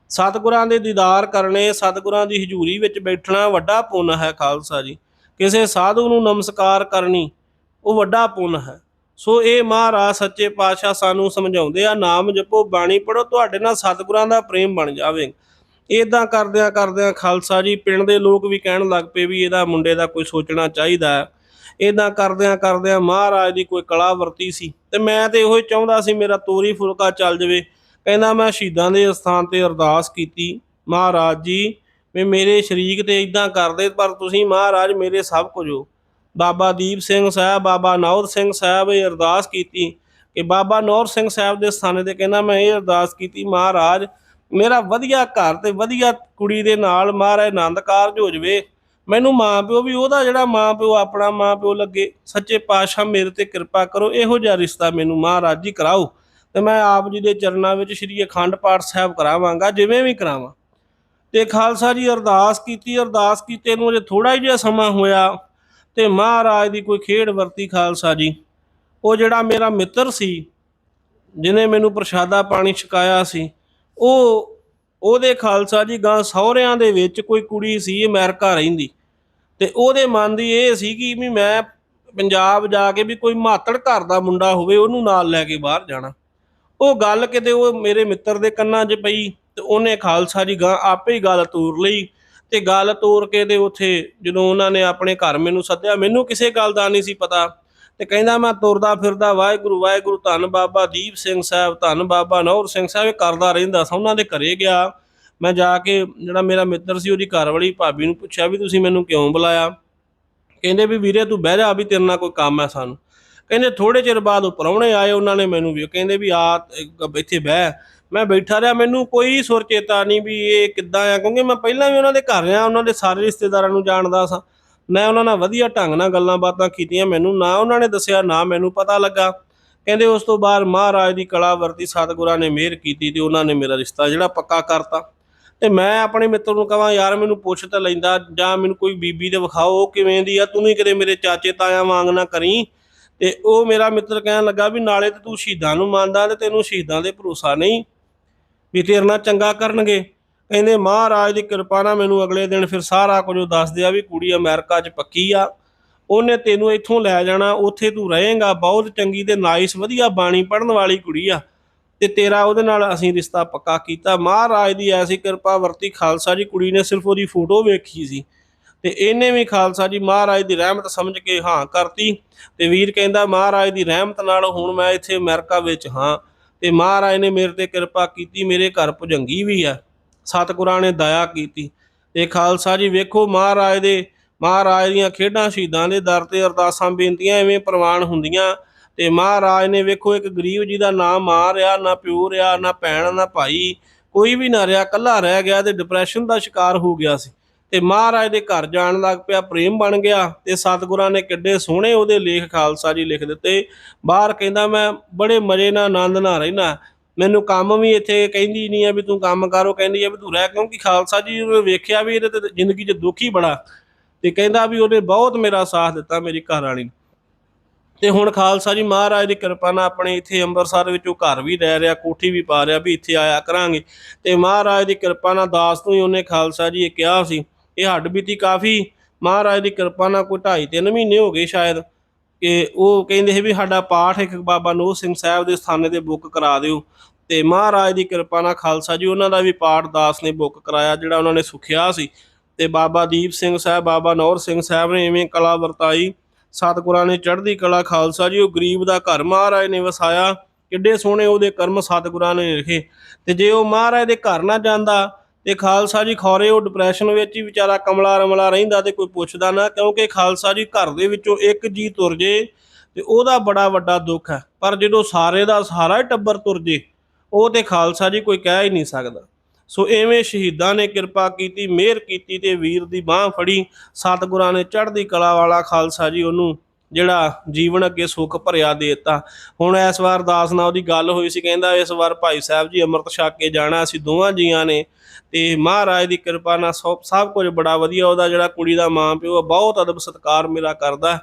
ਸਤਿਗੁਰਾਂ ਦੇ ਦੀਦਾਰ ਕਰਨੇ, ਸਤਿਗੁਰਾਂ ਦੀ ਹਜ਼ੂਰੀ ਵਿੱਚ ਬੈਠਣਾ ਵੱਡਾ ਪੁੰਨ ਹੈ ਖਾਲਸਾ ਜੀ। ਕਿਸੇ ਸਾਧੂ ਨੂੰ ਨਮਸਕਾਰ ਕਰਨੀ, ਉਹ ਵੱਡਾ ਪੁੰਨ ਹੈ। ਸੋ ਇਹ ਮਹਾਰਾਜ ਸੱਚੇ ਪਾਤਸ਼ਾਹ ਸਾਨੂੰ ਸਮਝਾਉਂਦੇ ਆ, ਨਾਮ ਜਪੋ, ਬਾਣੀ ਪੜੋ ਤੁਹਾਡੇ ਨਾਲ ਸਤਿਗੁਰਾਂ ਦਾ ਪ੍ਰੇਮ ਬਣ ਜਾਵੇ। ਇਦਾਂ ਕਰਦਿਆਂ ਕਰਦਿਆਂ ਖਾਲਸਾ ਜੀ, ਪਿੰਡ ਦੇ ਲੋਕ ਵੀ ਕਹਿਣ ਲੱਗ ਪਏ ਵੀ ਇਹਦਾ ਮੁੰਡੇ ਦਾ ਕੋਈ ਸੋਚਣਾ ਚਾਹੀਦਾ ਹੈ। ਇਦਾਂ ਕਰਦਿਆਂ ਕਰਦਿਆਂ ਮਹਾਰਾਜ ਦੀ ਕੋਈ ਕਲਾ ਵਰਤੀ ਸੀ। ਤੇ ਮੈਂ ਤੇ ਇਹੋ ਹੀ ਚਾਹੁੰਦਾ ਸੀ, ਮੇਰਾ ਤੋਰੀ ਫੁਲਕਾ ਚੱਲ ਜਾਵੇ। ਕਹਿੰਦਾ ਮੈਂ ਸ਼ਹੀਦਾਂ ਦੇ ਅਸਥਾਨ ਤੇ ਅਰਦਾਸ ਕੀਤੀ। ਮਹਾਰਾਜ ਜੀ ਵੀ ਮੇਰੇ ਸ਼ਰੀਕ ਤੇ ਇਦਾਂ ਕਰਦੇ, ਪਰ ਤੁਸੀਂ ਮਹਾਰਾਜ ਮੇਰੇ ਸਭ ਕੁਝ ਹੋ। ਬਾਬਾ ਦੀਪ ਸਿੰਘ ਸਾਹਿਬ, ਬਾਬਾ ਨੌਦ ਸਿੰਘ ਸਾਹਿਬ ਇਹ ਅਰਦਾਸ ਕੀਤੀ ਕਿ ਬਾਬਾ ਨੌਰ ਸਿੰਘ ਸਾਹਿਬ ਦੇ ਸਥਾਨੇ ਤੇ ਕਹਿੰਦਾ ਮੈਂ ਇਹ ਅਰਦਾਸ ਕੀਤੀ, ਮਹਾਰਾਜ ਮੇਰਾ ਵਧੀਆ ਘਰ ਤੇ ਵਧੀਆ ਕੁੜੀ ਦੇ ਨਾਲ ਮਹਾਰਾਜ ਆਨੰਦ ਕਾਰਜ ਹੋ ਜਵੇ। ਮੈਨੂੰ ਮਾਂ ਪਿਓ ਵੀ, ਉਹਦਾ ਜਿਹੜਾ ਮਾਂ ਪਿਓ ਆਪਣਾ ਮਾਂ ਪਿਓ ਲੱਗੇ, ਸੱਚੇ ਪਾਤਸ਼ਾਹ ਮੇਰੇ ਤੇ ਕਿਰਪਾ ਕਰੋ, ਇਹੋ ਜਿਹਾ ਰਿਸ਼ਤਾ ਮੈਨੂੰ ਮਹਾਰਾਜ ਜੀ ਕਰਾਓ ਤੇ ਮੈਂ ਆਪ ਜੀ ਦੇ ਚਰਨਾਂ ਵਿੱਚ ਸ੍ਰੀ ਅਖੰਡ ਪਾਠ ਸਾਹਿਬ ਕਰਾਵਾਂਗਾ, ਜਿਵੇਂ ਵੀ ਕਰਾਵਾਂ। ਤੇ ਖਾਲਸਾ ਜੀ ਅਰਦਾਸ ਕੀਤੀ, ਅਰਦਾਸ ਕੀਤੇ ਨੂੰ ਅਜੇ ਥੋੜਾ ਜਿਹਾ ਸਮਾਂ ਹੋਇਆ ਤੇ ਮਹਾਰਾਜ ਦੀ ਕੋਈ ਖੇਡ ਵਰਤੀ ਖਾਲਸਾ ਜੀ। ਉਹ ਜਿਹੜਾ ਮੇਰਾ ਮਿੱਤਰ ਸੀ ਜਿਨੇ ਮੈਨੂੰ ਪ੍ਰਸ਼ਾਦਾ ਪਾਣੀ ਛਕਾਇਆ ਸੀ, ਉਹ, ਉਹਦੇ ਖਾਲਸਾ ਜੀ ਗਾਂ ਸਹੁਰਿਆਂ ਦੇ ਵਿੱਚ ਕੋਈ ਕੁੜੀ ਸੀ, ਅਮਰੀਕਾ ਰਹਿੰਦੀ। ਤੇ ਉਹਦੇ ਮਨ ਦੀ ਇਹ ਸੀ ਕਿ ਵੀ ਮੈਂ ਪੰਜਾਬ ਜਾ ਕੇ ਵੀ ਕੋਈ ਮਾਤੜ ਘਰ ਦਾ ਮੁੰਡਾ ਹੋਵੇ, ਉਹਨੂੰ ਨਾਲ ਲੈ ਕੇ ਬਾਹਰ ਜਾਣਾ। ਉਹ ਗੱਲ ਕਿਤੇ ਉਹ ਮੇਰੇ ਮਿੱਤਰ ਦੇ ਕੰਨਾਂ 'ਚ ਪਈ ਤੇ ਉਹਨੇ ਖਾਲਸਾ ਜੀ ਗਾਂ ਆਪੇ ਹੀ ਗੱਲ ਤੋਰ ਲਈ ਤੇ ਗੱਲ ਤੋਰ ਕੇ ਤੇ ਉੱਥੇ ਜਦੋਂ ਉਹਨਾਂ ਨੇ ਆਪਣੇ ਘਰ ਮੈਨੂੰ ਸੱਦਿਆ, ਮੈਨੂੰ ਕਿਸੇ ਗੱਲ ਦਾ ਨਹੀਂ ਸੀ ਪਤਾ ਤੇ ਕਹਿੰਦਾ ਮੈਂ ਤੁਰਦਾ ਫਿਰਦਾ, ਵਾਹਿਗੁਰੂ ਵਾਹਿਗੁਰੂ, ਧੰਨ ਬਾਬਾ ਦੀਪ ਸਿੰਘ ਸਾਹਿਬ, ਧੰਨ ਬਾਬਾ ਨੌਰ ਸਿੰਘ ਸਾਹਿਬ, ਇਹ ਕਰਦਾ ਰਹਿੰਦਾ ਸੀ, ਉਹਨਾਂ ਦੇ ਘਰੇ ਗਿਆ। ਮੈਂ ਜਾ ਕੇ ਜਿਹੜਾ ਮੇਰਾ ਮਿੱਤਰ ਸੀ ਉਹਦੀ ਘਰ ਵਾਲੀ ਭਾਬੀ ਨੂੰ ਪੁੱਛਿਆ ਵੀ ਤੁਸੀਂ ਮੈਨੂੰ ਕਿਉਂ ਬੁਲਾਇਆ? ਕਹਿੰਦੇ ਵੀ ਵੀਰੇ ਤੂੰ ਬਹਿ ਜਾ, ਵੀ ਤੇਰੇ ਨਾਲ ਕੋਈ ਕੰਮ ਹੈ ਸਾਨੂੰ। ਕਹਿੰਦੇ ਥੋੜੇ ਚਿਰ ਬਾਅਦ ਉਹ ਪ੍ਰਾਹੁਣੇ ਆਏ, ਉਹਨਾਂ ਨੇ ਮੈਨੂੰ ਵੀ ਕਹਿੰਦੇ ਵੀ ਆ, ਇੱਥੇ ਬਹਿ। ਮੈਂ ਬੈਠਾ ਰਿਹਾ, ਮੈਨੂੰ ਕੋਈ ਸੁਰ ਚੇਤਾ ਨਹੀਂ ਵੀ ਇਹ ਕਿੱਦਾਂ ਆ, ਕਿਉਂਕਿ ਮੈਂ ਪਹਿਲਾਂ ਵੀ ਉਹਨਾਂ ਦੇ ਘਰ ਰਿਹਾ, ਉਹਨਾਂ ਦੇ ਸਾਰੇ ਰਿਸ਼ਤੇਦਾਰਾਂ ਨੂੰ ਜਾਣਦਾ ਸਾਂ। ਮੈਂ ਉਹਨਾਂ ਨਾਲ ਵਧੀਆ ਢੰਗ ਨਾਲ ਗੱਲਾਂ ਬਾਤਾਂ ਕੀਤੀਆਂ, ਮੈਨੂੰ ਨਾ ਉਹਨਾਂ ਨੇ ਦੱਸਿਆ, ਨਾ ਮੈਨੂੰ ਪਤਾ ਲੱਗਾ। ਕਹਿੰਦੇ ਉਸ ਤੋਂ ਬਾਅਦ ਮਹਾਰਾਜ ਦੀ ਕਲਾ ਵਰਤੀ, ਸਤਿਗੁਰਾਂ ਨੇ ਮਿਹਰ ਕੀਤੀ ਤੇ ਉਹਨਾਂ ਨੇ ਮੇਰਾ ਰਿਸ਼ਤਾ ਜਿਹੜਾ ਪੱਕਾ ਕਰਤਾ। ਤੇ ਮੈਂ ਆਪਣੇ ਮਿੱਤਰ ਨੂੰ ਕਹਾਂ, ਯਾਰ ਮੈਨੂੰ ਪੁੱਛ ਤਾਂ ਲੈਂਦਾ, ਜਾਂ ਮੈਨੂੰ ਕੋਈ ਬੀਬੀ ਦੇ ਵਿਖਾਓ, ਉਹ ਕਿਵੇਂ ਦੀ ਆ, ਤੂੰ ਵੀ ਕਿਤੇ ਮੇਰੇ ਚਾਚੇ ਤਾਇਆ ਵਾਂਗ ਨਾ ਕਰੀ। ਤੇ ਉਹ ਮੇਰਾ ਮਿੱਤਰ ਕਹਿਣ ਲੱਗਾ ਵੀ ਨਾਲੇ ਤੇ ਤੂੰ ਸ਼ਹੀਦਾਂ ਨੂੰ ਮੰਨਦਾ ਤੇ ਤੈਨੂੰ ਸ਼ਹੀਦਾਂ ਦੇ ਭਰੋਸਾ ਨਹੀਂ। ਵੀ ਤੇਰੇ ਨਾਲ ਚੰਗਾ ਕਰਨਗੇ। ਕਹਿੰਦੇ, ਮਹਾਰਾਜ ਦੀ ਕਿਰਪਾ ਨਾਲ ਮੈਨੂੰ ਅਗਲੇ ਦਿਨ ਫਿਰ ਸਾਰਾ ਕੁਝ ਉਹ ਦੱਸਦੇ ਆ ਵੀ ਕੁੜੀ ਅਮਰੀਕਾ 'ਚ ਪੱਕੀ ਆ। ਉਹਨੇ ਤੈਨੂੰ ਇੱਥੋਂ ਲੈ ਜਾਣਾ, ਉੱਥੇ ਤੂੰ ਰਹੇਂਗਾ। ਬਹੁਤ ਚੰਗੀ ਤੇ ਨਾਈਸ, ਵਧੀਆ ਬਾਣੀ ਪੜਨ ਵਾਲੀ ਕੁੜੀ ਆ। ਤੇ ਤੇਰਾ ਉਹਦੇ ਨਾਲ ਅਸੀਂ ਰਿਸ਼ਤਾ ਪੱਕਾ ਕੀਤਾ। ਮਹਾਰਾਜ ਦੀ ਐਸੀ ਕਿਰਪਾ ਵਰਤੀ ਖਾਲਸਾ ਜੀ। ਕੁੜੀ ਨੇ ਸਿਰਫ ਉਹਦੀ ਫੋਟੋ ਵੇਖੀ ਸੀ। ਤੇ ਇਹਨੇ ਵੀ ਖਾਲਸਾ ਜੀ ਮਹਾਰਾਜ ਦੀ ਰਹਿਮਤ ਸਮਝ ਕੇ ਹਾਂ ਕਰਤੀ। ਤੇ ਵੀਰ ਕਹਿੰਦਾ, ਮਹਾਰਾਜ ਦੀ ਰਹਿਮਤ ਨਾਲ ਹੁਣ ਮੈਂ ਇੱਥੇ ਅਮਰੀਕਾ ਵਿੱਚ ਹਾਂ। ਤੇ ਮਹਾਰਾਜ ਨੇ ਮੇਰੇ ਤੇ ਕਿਰਪਾ ਕੀਤੀ, ਮੇਰੇ ਘਰ ਭੁਜੰਗੀ ਵੀ ਆ। ਸਤਿਗੁਰਾਂ ਨੇ ਦਇਆ ਕੀਤੀ। ਤੇ ਖਾਲਸਾ ਜੀ, ਵੇਖੋ ਮਹਾਰਾਜ ਦੇ, ਮਹਾਰਾਜ ਦੀਆਂ ਖੇਡਾਂ ਸ਼ਹੀਦਾਂ ਦੇ ਦਰ ਤੇ ਅਰਦਾਸਾਂ, ਬੇਨਤੀਆਂ ਐਵੇਂ ਪ੍ਰਵਾਨ ਹੁੰਦੀਆਂ। ਤੇ ਮਹਾਰਾਜ ਨੇ ਵੇਖੋ ਇੱਕ ਗਰੀਬ ਜੀ ਦਾ ਨਾਮ ਮਾਂ ਰਿਹਾ, ਨਾ ਪਿਓ ਰਿਹਾ, ਨਾ ਭੈਣ, ਨਾ ਭਾਈ, ਕੋਈ ਵੀ ਨਾ ਰਿਹਾ ਕੱਲਾ ਰਹਿ ਗਿਆ ਤੇ ਡਿਪਰੈਸ਼ਨ ਦਾ ਸ਼ਿਕਾਰ ਹੋ ਗਿਆ ਸੀ। ਤੇ ਮਹਾਰਾਜ ਦੇ ਘਰ ਜਾਣ ਲੱਗ ਪਿਆ, ਪ੍ਰੇਮ ਬਣ ਗਿਆ ਤੇ ਸਤਿਗੁਰਾਂ ਨੇ ਕਿੱਡੇ ਸੋਹਣੇ ਉਹਦੇ ਲੇਖ ਖਾਲਸਾ ਜੀ ਲਿਖ ਦਿੱਤੇ। ਬਾਹਰ ਕਹਿੰਦਾ, ਮੈਂ ਬੜੇ ਮਜ਼ੇ ਨਾਲ ਆਨੰਦ ਨਾਲ ਰਹਿਣਾ ਮੈਨੂੰ ਕੰਮ ਵੀ ਇੱਥੇ ਕਹਿੰਦੀ ਨਹੀਂ ਆ ਵੀ ਤੂੰ ਕੰਮ ਕਰੋ ਕਹਿੰਦੀ ਆ ਵੀ ਤੂੰ ਰਹਿ ਕਿਉਂਕਿ ਖਾਲਸਾ ਜੀ ਨੇ ਵੇਖਿਆ ਵੀ ਇਹਦੇ ਤੇ ਜ਼ਿੰਦਗੀ 'ਚ ਦੁੱਖ ਹੀ ਬੜਾ। ਤੇ ਕਹਿੰਦਾ ਵੀ ਉਹਨੇ ਬਹੁਤ ਮੇਰਾ ਸਾਥ ਦਿੱਤਾ ਮੇਰੀ ਘਰ ਵਾਲੀ ਨੇ। ਤੇ ਹੁਣ ਖਾਲਸਾ ਜੀ ਮਹਾਰਾਜ ਦੀ ਕਿਰਪਾ ਨਾਲ ਆਪਣੇ ਇੱਥੇ ਅੰਮ੍ਰਿਤਸਰ ਵਿੱਚ ਉਹ ਘਰ ਵੀ ਰਹਿ ਰਿਹਾ, ਕੋਠੀ ਵੀ ਪਾ ਰਿਹਾ ਵੀ ਇੱਥੇ ਆਇਆ ਕਰਾਂਗੇ। ਤੇ ਮਹਾਰਾਜ ਦੀ ਕਿਰਪਾ ਨਾਲ ਦਾਸ ਨੂੰ ਹੀ ਉਹਨੇ ਖਾਲਸਾ ਜੀ ਇਹ ਕਿਹਾ ਸੀ ਇਹ ਹੱਡ ਬੀਤੀ ਕਾਫੀ, ਮਹਾਰਾਜ ਦੀ ਕਿਰਪਾ ਨਾਲ ਕੋਈ 2.5 3 ਮਹੀਨੇ ਹੋ ਗਏ ਸ਼ਾਇਦ, ਕਿ ਉਹ ਕਹਿੰਦੇ ਸੀ ਵੀ ਸਾਡਾ ਪਾਠ ਇੱਕ ਬਾਬਾ ਨੋਹ ਸਿੰਘ ਸਾਹਿਬ ਦੇ ਸਥਾਨੇ ਤੇ ਬੁੱਕ ਕਰਾ ਦਿਓ। ਤੇ ਮਹਾਰਾਜ ਦੀ ਕਿਰਪਾ ਨਾਲ ਖਾਲਸਾ ਜੀ, ਉਹਨਾਂ ਦਾ ਵੀ ਪਾਠ ਦਾਸ ਨੇ ਬੁੱਕ ਕਰਾਇਆ, ਜਿਹੜਾ ਉਹਨਾਂ ਨੇ ਸੁਖਿਆ ਸੀ। ਤੇ ਬਾਬਾ ਦੀਪ ਸਿੰਘ ਸਾਹਿਬ, ਬਾਬਾ ਨੌਰ ਸਿੰਘ ਸਾਹਿਬ ਨੇ ਐਵੇਂ ਕਲਾ ਵਰਤਾਈ। ਸਤਿਗੁਰਾਂ ਨੇ ਚੜ੍ਹਦੀ ਕਲਾ, ਖਾਲਸਾ ਜੀ, ਉਹ ਗਰੀਬ ਦਾ ਘਰ ਮਹਾਰਾਜ ਨੇ ਵਸਾਇਆ। ਕਿੱਡੇ ਸੋਹਣੇ ਉਹਦੇ ਕਰਮ ਸਤਿਗੁਰਾਂ ਨੇ ਲਿਖੇ ਤੇ ਜੇ ਉਹ ਮਹਾਰਾਜ ਦੇ ਘਰ ਨਾ ਜਾਂਦਾ ਤੇ ਖਾਲਸਾ ਜੀ ਖੌਰੇ ਉਹ ਡਿਪਰੈਸ਼ਨ ਵਿੱਚ ਹੀ ਵਿਚਾਰਾ ਕਮਲਾ ਰਮਲਾ ਰਹਿੰਦਾ ਤੇ ਕੋਈ ਪੁੱਛਦਾ ਨਾ, ਕਿਉਂਕਿ ਖਾਲਸਾ ਜੀ ਘਰ ਦੇ ਵਿੱਚੋਂ ਇੱਕ ਜੀ ਤੁਰ ਜੇ ਤੇ ਉਹਦਾ ਬੜਾ ਵੱਡਾ ਦੁੱਖ ਹੈ। ਪਰ ਜਦੋਂ ਸਾਰੇ ਦਾ ਸਾਰਾ ਹੀ ਟੱਬਰ ਤੁਰ ਜੇ, ਉਹ ਤੇ ਖਾਲਸਾ ਜੀ ਕੋਈ ਕਹਿ ਹੀ ਨਹੀਂ ਸਕਦਾ। ਸੋ ਐਵੇਂ ਸ਼ਹੀਦਾਂ ਨੇ ਕਿਰਪਾ ਕੀਤੀ, ਮਿਹਰ ਕੀਤੀ ਤੇ ਵੀਰ ਦੀ ਬਾਹ ਫੜੀ। ਸਤਿਗੁਰਾਂ ਨੇ ਚੜ੍ਹਦੀ ਕਲਾ ਵਾਲਾ ਖਾਲਸਾ ਜੀ ਉਹਨੂੰ ਜਿਹੜਾ ਜੀਵਨ ਅੱਗੇ ਸੁੱਖ ਭਰਿਆ ਦੇਤਾ। ਹੁਣ ਇਸ ਵਾਰ ਦਾਸ ਨਾਲ ਉਹਦੀ ਗੱਲ ਹੋਈ ਸੀ ਕਹਿੰਦਾ ਇਸ ਵਾਰ ਭਾਈ ਸਾਹਿਬ ਜੀ ਅੰਮ੍ਰਿਤ ਛਕ ਕੇ ਜਾਣਾ ਅਸੀਂ ਦੋਵਾਂ ਜੀਆਂ ਨੇ। ਤੇ ਮਹਾਰਾਜ ਦੀ ਕਿਰਪਾ ਨਾਲ ਸਭ ਸਭ ਕੁਝ ਬੜਾ ਵਧੀਆ ਉਹਦਾ ਜਿਹੜਾ ਕੁੜੀ ਦਾ ਮਾਂ ਪਿਓ ਆ, ਬਹੁਤ ਅਦਬ ਸਤਿਕਾਰ ਮੇਰਾ ਕਰਦਾ।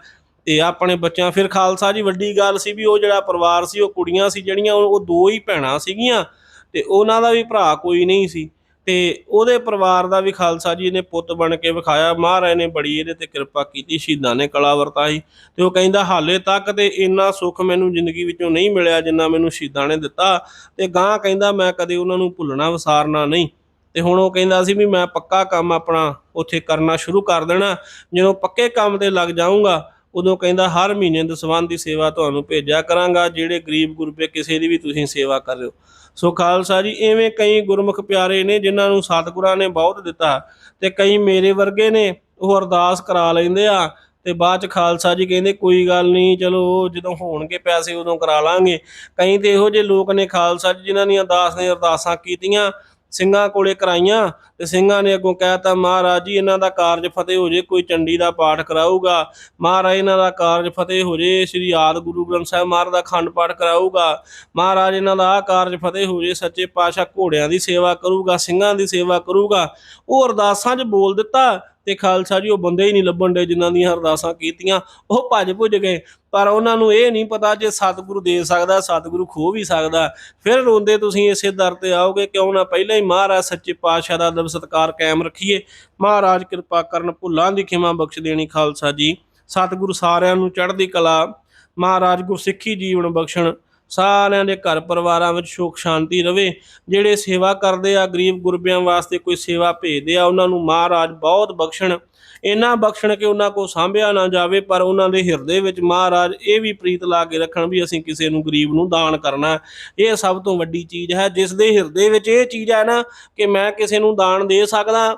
ਤੇ ਆਪਣੇ ਬੱਚਿਆਂ ਫਿਰ ਖਾਲਸਾ ਜੀ ਵੱਡੀ ਗੱਲ ਸੀ ਵੀ ਉਹ ਜਿਹੜਾ ਪਰਿਵਾਰ ਸੀ ਉਹ ਕੁੜੀਆਂ ਸੀ ਜਿਹੜੀਆਂ ਉਹ ਉਹ ਦੋ ਹੀ ਭੈਣਾਂ ਸੀਗੀਆਂ। ਤੇ ਉਹਨਾਂ ਦਾ ਵੀ ਭਰਾ ਕੋਈ ਨਹੀਂ ਸੀ। ਤੇ ਉਹਦੇ ਪਰਿਵਾਰ ਦਾ ਵੀ ਖਾਲਸਾ ਜੀ ਨੇ ਪੁੱਤ ਬਣ ਕੇ ਵਿਖਾਇਆ। ਮਹਾਰਾਜ ਨੇ ਬੜੀ ਇਹਦੇ ਤੇ ਕਿਰਪਾ ਕੀਤੀ, ਸ਼ਹੀਦਾਂ ਨੇ ਕਲਾ ਵਰਤਾਈ ਤੇ ਉਹ ਕਹਿੰਦਾ, ਹਾਲੇ ਤੱਕ ਤੇ ਇੰਨਾ ਸੁੱਖ ਮੈਨੂੰ ਜ਼ਿੰਦਗੀ ਵਿੱਚੋਂ ਨਹੀਂ ਮਿਲਿਆ ਜਿੰਨਾ ਮੈਨੂੰ ਸ਼ਹੀਦਾਂ ਨੇ ਦਿੱਤਾ। ਤੇ ਗਾਂ ਕਹਿੰਦਾ, ਮੈਂ ਕਦੇ ਉਹਨਾਂ ਨੂੰ ਭੁੱਲਣਾ, ਵਿਸਾਰਨਾ ਨਹੀਂ। ਤੇ ਹੁਣ ਉਹ ਕਹਿੰਦਾ ਸੀ ਵੀ ਮੈਂ ਪੱਕਾ ਕੰਮ ਆਪਣਾ ਉੱਥੇ ਕਰਨਾ ਸ਼ੁਰੂ ਕਰ ਦੇਣਾ। ਜਦੋਂ ਪੱਕੇ ਕੰਮ ਤੇ ਲੱਗ ਜਾਊਂਗਾ, ਉਦੋਂ ਕਹਿੰਦਾ, ਹਰ ਮਹੀਨੇ ਦਸਵੰਧ ਦੀ ਸੇਵਾ ਤੁਹਾਨੂੰ ਭੇਜਿਆ ਕਰਾਂਗਾ। ਜਿਹੜੇ ਗਰੀਬ ਗੁਰਬੇ, ਕਿਸੇ ਦੀ ਵੀ ਤੁਸੀਂ ਸੇਵਾ ਕਰ ਰਹੇ ਹੋ। ਸੋ ਖਾਲਸਾ ਜੀ ਐਵੇਂ ਕਈ ਗੁਰਮੁਖ ਪਿਆਰੇ ਨੇ ਜਿਨ੍ਹਾਂ ਨੂੰ ਸਤਿਗੁਰਾਂ ਨੇ ਬਹੁਤ ਦਿੱਤਾ ਤੇ ਕਈ ਮੇਰੇ ਵਰਗੇ ਨੇ ਉਹ ਅਰਦਾਸ ਕਰਾ ਲੈਂਦੇ ਆ ਤੇ ਬਾਅਦ ਚ ਖਾਲਸਾ ਜੀ ਕਹਿੰਦੇ, ਕੋਈ ਗੱਲ ਨਹੀਂ, ਚਲੋ ਜਦੋਂ ਹੋਣਗੇ ਪੈਸੇ ਉਦੋਂ ਕਰਾ ਲਾਂਗੇ। ਕਈ ਤੇ ਇਹੋ ਜਿਹੇ ਲੋਕ ਨੇ ਖਾਲਸਾ ਜੀ, ਜਿਨ੍ਹਾਂ ਦੀਆਂ ਅਰਦਾਸ ਨੇ ਅਰਦਾਸਾਂ ਕੀਤੀਆਂ ਸਿੰਘਾਂ ਕੋਲੇ ਕਰਾਈਆਂ ਤੇ ਸਿੰਘਾਂ ਨੇ ਅੱਗੋਂ ਕਹਿਤਾ, ਮਹਾਰਾਜ ਜੀ, ਇਹਨਾਂ ਦਾ ਕਾਰਜ ਫਤਿਹ ਹੋ ਜੇ, ਕੋਈ ਚੰਡੀ ਦਾ ਪਾਠ ਕਰਾਊਗਾ। ਮਹਾਰਾਜ, ਇਹਨਾਂ ਦਾ ਕਾਰਜ ਫਤਿਹ ਹੋ ਜੇ, ਸ੍ਰੀ ਆਦ ਗੁਰੂ ਗ੍ਰੰਥ ਸਾਹਿਬ ਮਹਾਰਾਜ ਦਾ ਖੰਡ ਪਾਠ ਕਰਾਊਗਾ। ਮਹਾਰਾਜ, ਇਹਨਾਂ ਦਾ ਆਹ ਕਾਰਜ ਫਤਿਹ ਹੋ ਜੇ, ਸੱਚੇ ਪਾਤਸ਼ਾਹ ਘੋੜਿਆਂ ਦੀ ਸੇਵਾ ਕਰੂਗਾ, ਸਿੰਘਾਂ ਦੀ ਸੇਵਾ ਕਰੂਗਾ। ਉਹ ਅਰਦਾਸਾਂ 'ਚ ਬੋਲ ਦਿੱਤਾ ਤੇ ਖਾਲਸਾ ਜੀ, ਉਹ ਬੰਦੇ ਹੀ ਨਹੀਂ ਲੱਭਣ ਦੇ ਜਿਨ੍ਹਾਂ ਦੀਆਂ ਅਰਦਾਸਾਂ ਕੀਤੀਆਂ। ਉਹ ਭੱਜ ਭੁੱਜ ਗਏ। ਪਰ ਉਹਨਾਂ ਨੂੰ ਇਹ ਨਹੀਂ ਪਤਾ ਜੇ ਸਤਿਗੁਰੂ ਦੇ ਸਕਦਾ, ਸਤਿਗੁਰੂ ਖੋ ਵੀ ਸਕਦਾ। ਫਿਰ ਰੋਂਦੇ ਤੁਸੀਂ ਇਸੇ ਦਰ ਤੇ ਆਓਗੇ, ਕਿਉਂ ਨਾ ਪਹਿਲਾਂ ਹੀ ਮਹਾਰਾਜ ਸੱਚੇ ਪਾਤਸ਼ਾਹ ਦਾ ਅਦਬ ਸਤਕਾਰ ਕਾਇਮ ਰੱਖੀਏ। ਮਹਾਰਾਜ ਕਿਰਪਾ ਕਰਨ ਭੁੱਲਾਂ ਦੀ ਖਿਮਾ ਬਖਸ਼ ਦੇਣੀ ਖਾਲਸਾ ਜੀ। ਸਤਿਗੁਰੂ ਸਾਰਿਆਂ ਨੂੰ ਚੜ੍ਹਦੀ ਕਲਾ। ਮਹਾਰਾਜ ਗੁਰਸਿੱਖੀ ਜੀਵਨ ਬਖਸ਼ਣ। ਸਾਰਿਆਂ ਦੇ ਘਰ ਪਰਿਵਾਰਾਂ ਵਿੱਚ ਸੁਖ, ਸ਼ਾਂਤੀ ਰਵੇ। ਜਿਹੜੇ ਸੇਵਾ ਕਰਦੇ ਆ, ਗਰੀਬ ਗੁਰਬਿਆਂ ਵਾਸਤੇ ਕੋਈ ਸੇਵਾ ਭੇਜਦੇ ਆ, ਉਹਨਾਂ ਨੂੰ ਮਹਾਰਾਜ ਬਹੁਤ ਬਖਸ਼ਣ। ਇਹਨਾਂ ਬਖਸ਼ਣ ਕਿ ਉਹਨਾਂ ਕੋ ਸਾਂਭਿਆ ਨਾ ਜਾਵੇ, ਪਰ ਉਹਨਾਂ ਦੇ ਹਿਰਦੇ ਵਿੱਚ ਮਹਾਰਾਜ ਇਹ ਵੀ ਪ੍ਰੀਤ ਲਾ ਕੇ ਰੱਖਣ ਵੀ ਅਸੀਂ ਕਿਸੇ ਨੂੰ ਗਰੀਬ ਨੂੰ ਦਾਨ ਕਰਨਾ ਇਹ ਸਭ ਤੋਂ ਵੱਡੀ ਚੀਜ਼ ਹੈ। ਜਿਸ ਦੇ ਹਿਰਦੇ ਵਿੱਚ ਇਹ ਚੀਜ਼ ਹੈ ਨਾ ਕਿ ਮੈਂ ਕਿਸੇ ਨੂੰ ਦਾਨ ਦੇ ਸਕਦਾ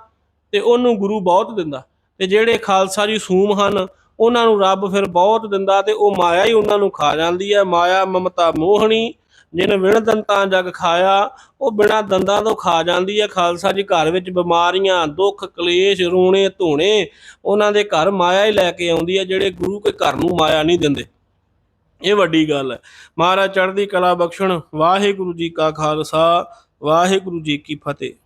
ਤੇ ਉਹਨੂੰ ਗੁਰੂ ਬਹੁਤ ਦਿੰਦਾ। ਤੇ ਜਿਹੜੇ ਖਾਲਸਾ ਜੀ ਸੂਮ ਹਨ ਉਹਨਾਂ ਨੂੰ ਰੱਬ ਫਿਰ ਬਹੁਤ ਦਿੰਦਾ ਤੇ ਉਹ ਮਾਇਆ ਹੀ ਉਹਨਾਂ ਨੂੰ ਖਾ ਜਾਂਦੀ ਹੈ। ਮਾਇਆ, ਮਮਤਾ, ਮੋਹਣੀ ਜਿਹਨੇ ਵਿਣ ਦੰਤਾਂ ਜਗ ਖਾਇਆ, ਉਹ ਬਿਨਾ ਦੰਦਾਂ ਤੋਂ ਖਾ ਜਾਂਦੀ ਹੈ। ਖਾਲਸਾ ਜੀ ਘਰ ਵਿੱਚ ਬਿਮਾਰੀਆਂ, ਦੁੱਖ, ਕਲੇਸ਼, ਰੋਣੇ, ਧੋਣੇ, ਉਹਨਾਂ ਦੇ ਘਰ ਮਾਇਆ ਹੀ ਲੈ ਕੇ ਆਉਂਦੀ ਹੈ, ਜਿਹੜੇ ਗੁਰੂ ਕੇ ਘਰ ਨੂੰ ਮਾਇਆ ਨਹੀਂ ਦਿੰਦੇ। ਇਹ ਵੱਡੀ ਗੱਲ ਹੈ। ਮਹਾਰਾਜ ਚੜ੍ਹਦੀ ਕਲਾ ਬਖਸ਼ਣ। ਵਾਹਿਗੁਰੂ ਜੀ ਕਾ ਖਾਲਸਾ, ਵਾਹਿਗੁਰੂ ਜੀ ਕੀ ਫਤਿਹ।